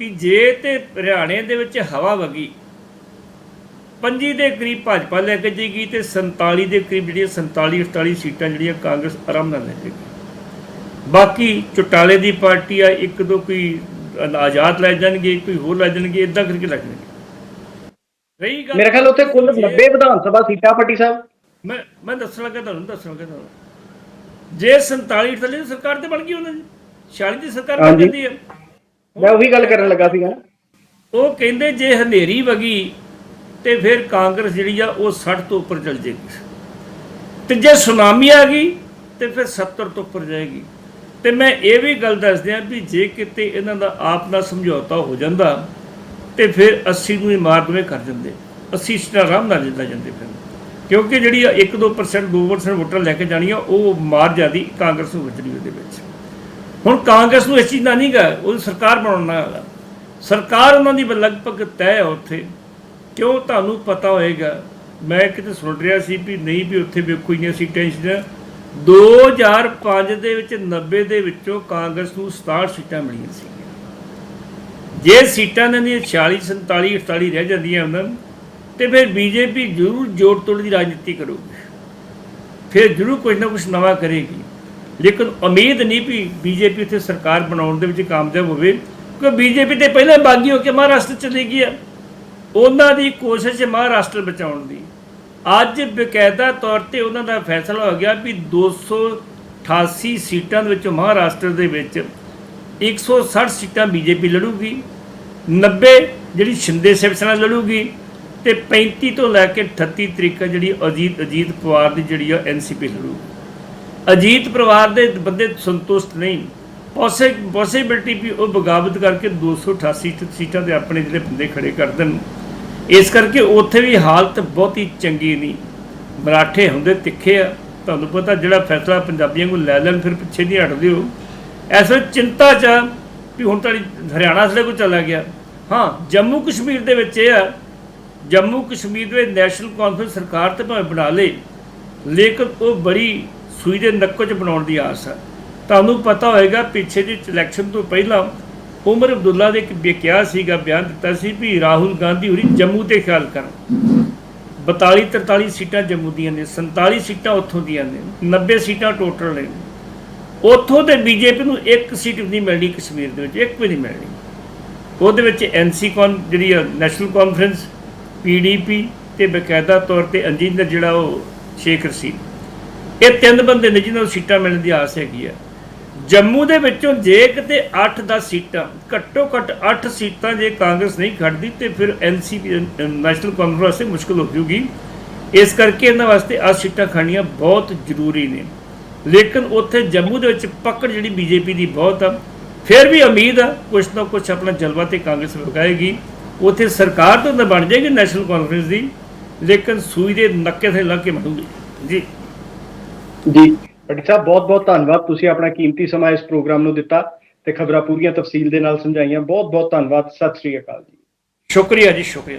ਵੀ ਜੇ ਤੇ ਹਰਿਆਣੇ ਦੇ ਵਿੱਚ ਹਵਾ ਵਗੀ ਪੰਜੀ ਦੇ ਕਰੀਬ ਭਾਜਪਾ ਲੈ ਕੇ ਜਾਏਗੀ ਤੇ 47 ਦੇ ਕਰੀਬ ਜਿਹੜੀਆਂ 47 48 ਸੀਟਾਂ ਜਿਹੜੀਆਂ ਕਾਂਗਰਸ ਆਰਾਮ ਨਾਲ ਲੈ ਜਾਏਗੀ ਬਾਕੀ ਚੁਟਾਲੇ ਦੀ ਪਾਰਟੀ ਆ ਇੱਕ ਦੋ ਕੋਈ ਆਜ਼ਾਦ ਲੈ ਜਾਣਗੇ ਕੋਈ ਹੋਰ ਲੈ ਜਾਣਗੇ ਇਦਾਂ ਕਰਕੇ ਲੈ ਜਾਣਗੇ। ਰਹੀ ਗੱਲ ਮੇਰੇ ਖਿਆਲ ਉੱਥੇ ਕੁੱਲ 90 ਵਿਧਾਨ ਸਭਾ ਸੀਟਾਂ ਪੱਟੀ ਸਾਹਿਬ। ਮੈਂ ਮੈਂ ਦੱਸਣ ਲੱਗਾ ਤੁਹਾਨੂੰ ਦੱਸਣ ਲੱਗਾ ਤੁਹਾਨੂੰ। ਜੇ 47 48 ਦੀ ਸਰਕਾਰ ਤੇ ਬਣ ਗਈ ਉਹਨਾਂ ਦੀ 46 ਦੀ ਸਰਕਾਰ ਬਣ। ਜਾਂਦੀ ਹੈ ਮੈਂ ਉਹੀ ਗੱਲ ਕਰਨ ਲੱਗਾ ਸੀਗਾ ਉਹ ਕਹਿੰਦੇ ਜੇ ਹਨੇਰੀ ਵਗੀ ਤੇ ਫਿਰ ਕਾਂਗਰਸ ਜਿਹੜੀ ਆ ਉਹ 60 ਤੋਂ ਉੱਪਰ ਚਲ ਜਾਏਗੀ। ਤੇ ਜੇ ਸੁਨਾਮੀ ਆ ਗਈ ਤੇ ਫਿਰ 70 ਤੋਂ ਉੱਪਰ ਜਾਏਗੀ। ਤੇ ਮੈਂ ਇਹ ਵੀ ਗੱਲ ਦੱਸ ਦਿਆਂ ਵੀ ਜੇ ਕਿਤੇ ਇਹਨਾਂ ਦਾ ਆਪ ਨਾਲ ਸਮਝੌਤਾ ਹੋ ਜਾਂਦਾ ਤੇ ਫਿਰ 80 ਨੂੰ ਹੀ ਮਾਰ ਦਵੇਂ ਕਰ ਜਾਂਦੇ 80 ਸੀਟਾਂ ਆਰਾਮ ਨਾਲ ਜਿੱਤ ਜਾਂਦੇ ਫਿਰ। ਕਿਉਂਕਿ ਜਿਹੜੀ 1-2% 2% ਵੋਟਾਂ ਲੈ ਕੇ ਜਾਣੀਆਂ, ਉਹ ਮਾਰ ਜਾਂਦੀ ਕਾਂਗਰਸ ਨੂੰ ਵੱਜਣੀ ਉਹਦੇ ਵਿੱਚ। ਹੁਣ ਕਾਂਗਰਸ ਨੂੰ ਇਸ ਚੀਜ਼ ਦਾ ਨਹੀਂ ਗਾ ਉਹ ਸਰਕਾਰ ਬਣਾਉਣਾ ਹੈਗਾ ਸਰਕਾਰ ਉਹਨਾਂ ਦੀ ਲਗਭਗ ਤੈਅ ਹੈ ਉੱਥੇ। ਕਿਉਂ ਤੁਹਾਨੂੰ ਪਤਾ ਹੋਏਗਾ, ਮੈਂ ਕਿਤੇ ਸੁਣ ਰਿਹਾ ਸੀ ਵੀ ਨਹੀਂ ਵੀ ਉੱਥੇ ਵੇਖੋ ਇੰਨੀਆਂ ਸੀਟਾਂ ਸੀ 2005 ਦੇ ਵਿੱਚ 90 ਦੇ ਵਿੱਚੋਂ ਕਾਂਗਰਸ ਨੂੰ 67 ਸੀਟਾਂ ਮਿਲੀਆਂ ਸੀ ਜੇ ਸੀਟਾਂ ਇਹਨਾਂ ਦੀਆਂ 46 47 48 ਰਹਿ ਜਾਂਦੀਆਂ ਉਹਨਾਂ ਤੇ ਫਿਰ ਬੀਜੇਪੀ ਜ਼ਰੂਰ ਜੋੜ ਤੋੜ ਦੀ ਰਾਜਨੀਤੀ ਕਰੂਗੀ। ਫਿਰ ਜ਼ਰੂਰ ਕੁਝ ਨਾ ਕੁਝ ਨਵਾਂ ਕਰੇਗੀ। ਲੇਕਿਨ ਉਮੀਦ ਨਹੀਂ ਵੀ ਬੀਜੇਪੀ ਉੱਥੇ ਸਰਕਾਰ ਬਣਾਉਣ ਦੇ ਵਿੱਚ ਕਾਮਯਾਬ ਹੋਵੇ, ਕਿਉਂਕਿ ਬੀਜੇਪੀ ਤੇ ਪਹਿਲਾਂ ਬਾਗੀ ਹੋ ਕੇ ਮਹਾਰਾਸ਼ਟਰ ਚਲੀ ਗਈ ਆ। ਉਹਨਾਂ ਦੀ ਕੋਸ਼ਿਸ਼ ਹੈ ਮਹਾਰਾਸ਼ਟਰ ਬਚਾਉਣ ਦੀ। ਅੱਜ ਬਕਾਇਦਾ ਤੌਰ ਤੇ ਉਹਨਾਂ ਦਾ ਫੈਸਲਾ ਹੋ ਗਿਆ ਵੀ 288 ਸੀਟਾਂ ਦੇ ਵਿੱਚੋਂ ਮਹਾਰਾਸ਼ਟਰ ਦੇ ਵਿੱਚ 160 ਸੀਟਾਂ ਬੀਜੇਪੀ ਲੜੂਗੀ। 90 ਜਿਹੜੀ ਸ਼ਿੰਦੇ ਸਿਵ ਸੈਨਾ ਲੜੂਗੀ ਤੇ 35 ਤੋਂ ਲੈ ਕੇ 38 ਤਰੀਕਾ ਜਿਹੜੀ ਅਜੀਤ ਅਜੀਤ ਪਵਾਰ ਦੀ ਜਿਹੜੀ ਆ ਐਨਸੀਪੀ ਲੜੂ ਅਜੀਤ ਪਰਿਵਾਰ ਦੇ ਬੰਦੇ ਸੰਤੁਸ਼ਟ ਨਹੀਂ। ਪੋਸੇ ਪੋਸਿਬਿਲਟੀ ਵੀ ਉਹ ਬਗਾਵਤ ਕਰਕੇ 288 ਟ- ਸੀਟਾਂ ਤੇ ਆਪਣੇ ਜਿਹੜੇ ਬੰਦੇ ਖੜੇ ਕਰ ਦੇਣ। ਇਸ ਕਰਕੇ ਉੱਥੇ ਵੀ ਹਾਲਤ ਬਹੁਤੀ ਚੰਗੀ ਨਹੀਂ। ਮਰਾਠੇ ਹੁੰਦੇ ਤਿੱਖੇ ਆ। ਤੁਹਾਨੂੰ ਪਤਾ ਜਿਹੜਾ ਫੈਸਲਾ ਪੰਜਾਬੀਆਂ ਕੋਲ ਲੈ ਲੈਣ, ਫਿਰ ਪਿੱਛੇ ਨਹੀਂ ਹਟਦੇ ਹੋ ਐਸਾ ਚਿੰਤਾ ਚ ਆ ਵੀ ਹੁਣ ਤਾਂ ਹਰਿਆਣਾ ਸਾਡੇ ਕੋਲ ਚਲਾ ਗਿਆ। ਹਾਂ, ਜੰਮੂ ਕਸ਼ਮੀਰ ਦੇ ਵਿੱਚ ਇਹ ਆ ਜੰਮੂ ਕਸ਼ਮੀਰ ਦੇ ਵਿੱਚ ਨੈਸ਼ਨਲ ਕਾਨਫਰੰਸ ਸਰਕਾਰ ਤੇ ਭਾਵੇਂ ਬਣਾ ਲੇ, ਲੇਕਿਨ ਉਹ ਬੜੀ ਸੂਈ ਦੇ ਨੱਕੋ 'ਚ ਬਣਾਉਣ ਦੀ ਆਸ ਹੈ ਤੁਹਾਨੂੰ ਪਤਾ ਹੋਏਗਾ, ਪਿੱਛੇ ਦੀ ਇਲੈਕਸ਼ਨ ਤੋਂ ਪਹਿਲਾਂ ਉਮਰ ਅਬਦੁੱਲਾ ਦੇ ਇੱਕ ਵੀ ਕਿਹਾ ਸੀਗਾ, ਬਿਆਨ ਦਿੱਤਾ ਸੀ ਵੀ ਰਾਹੁਲ ਗਾਂਧੀ ਹੋਰੀ ਜੰਮੂ ਤੇ ਖਿਆਲ ਕਰਨ। 42 43 ਸੀਟਾਂ ਜੰਮੂ ਦੀਆਂ ਨੇ 47 ਸੀਟਾਂ ਉੱਥੋਂ ਦੀਆਂ ਨੇ 90 ਸੀਟਾਂ ਟੋਟਲ ਨੇ। ਉੱਥੋਂ ਤੇ ਬੀਜੇਪੀ ਨੂੰ ਇੱਕ ਸੀਟ ਵੀ ਨਹੀਂ ਮਿਲਣੀ ਕਸ਼ਮੀਰ ਦੇ ਵਿੱਚ, ਇੱਕ ਵੀ ਨਹੀਂ ਮਿਲਣੀ। ਉਹਦੇ ਵਿੱਚ ਐਨਸੀ ਕੌਨ ਜਿਹੜੀ ਆ, ਨੈਸ਼ਨਲ ਕਾਨਫਰੰਸ ਪੀਡੀਪੀ ਤੇ ਬਕਾਇਦਾ ਤੌਰ ਤੇ ਅੰਜਿੰਦਰ ਜਿਹੜਾ ਉਹ ਸ਼ੇਖਰ ਸੀ। ਇਹ ਤਿੰਨ ਬੰਦੇ ਨੇ ਜਿਨ੍ਹਾਂ ਨੂੰ ਸੀਟਾਂ ਮਿਲਣ ਦੀ ਆਸ ਹੈਗੀ ਆ। ਜੰਮੂ ਦੇ ਵਿੱਚੋਂ ਜੇ ਕਿਤੇ 8-10 ਸੀਟਾਂ ਘੱਟੋ ਘੱਟ 8 ਸੀਟਾਂ ਜੇ ਕਾਂਗਰਸ ਨਹੀਂ ਖੜਦੀ ਤੇ ਫਿਰ ਐਨਸੀਪੀ ਨੈਸ਼ਨਲ ਕਾਨਫਰੰਸ ਵਾਸਤੇ ਮੁਸ਼ਕਲ ਹੋ ਜੂਗੀ ਇਸ ਕਰਕੇ ਇਹਨਾਂ ਵਾਸਤੇ ਆ ਸੀਟਾਂ ਖੜਨੀਆਂ ਬਹੁਤ ਜ਼ਰੂਰੀ ਨੇ। ਲੇਕਿਨ ਉੱਥੇ ਜੰਮੂ ਦੇ ਵਿੱਚ ਪਕੜ ਜਿਹੜੀ ਬੀਜੇਪੀ ਦੀ ਬਹੁਤ ਆ। ਫਿਰ ਵੀ ਉਮੀਦ ਆ ਕੁਛ ਨਾ ਕੁਛ ਆਪਣਾ ਜਲਵਾ ਤੇ ਕਾਂਗਰਸ ਵਿਖਾਏਗੀ ਉੱਥੇ ਸਰਕਾਰ ਤਾਂ ਤਾਂ ਬਣ ਜਾਏਗੀ ਨੈਸ਼ਨਲ ਕਾਨਫਰੰਸ ਦੀ ਲੇਕਿਨ ਸੂਈ ਦੇ ਨੱਕੇ ਤੇ ਲੱਗ ਕੇ ਮਰੂਗੀ ਜੀ। ਜੀ ਪਟੀ ਸਾਹਿਬ ਬਹੁਤ ਬਹੁਤ ਧੰਨਵਾਦ ਤੁਸੀਂ ਆਪਣਾ ਕੀਮਤੀ ਸਮਾਂ ਇਸ ਪ੍ਰੋਗਰਾਮ ਨੂੰ ਦਿੱਤਾ ਤੇ ਖਬਰਾਂ ਪੂਰੀਆਂ ਤਫਸੀਲ ਦੇ ਨਾਲ ਸਮਝਾਈਆਂ। ਬਹੁਤ ਬਹੁਤ ਧੰਨਵਾਦ ਸਤਿ ਸ੍ਰੀ ਅਕਾਲ ਜੀ। ਸ਼ੁਕਰੀਆ ਜੀ ਸ਼ੁਕਰੀਆ।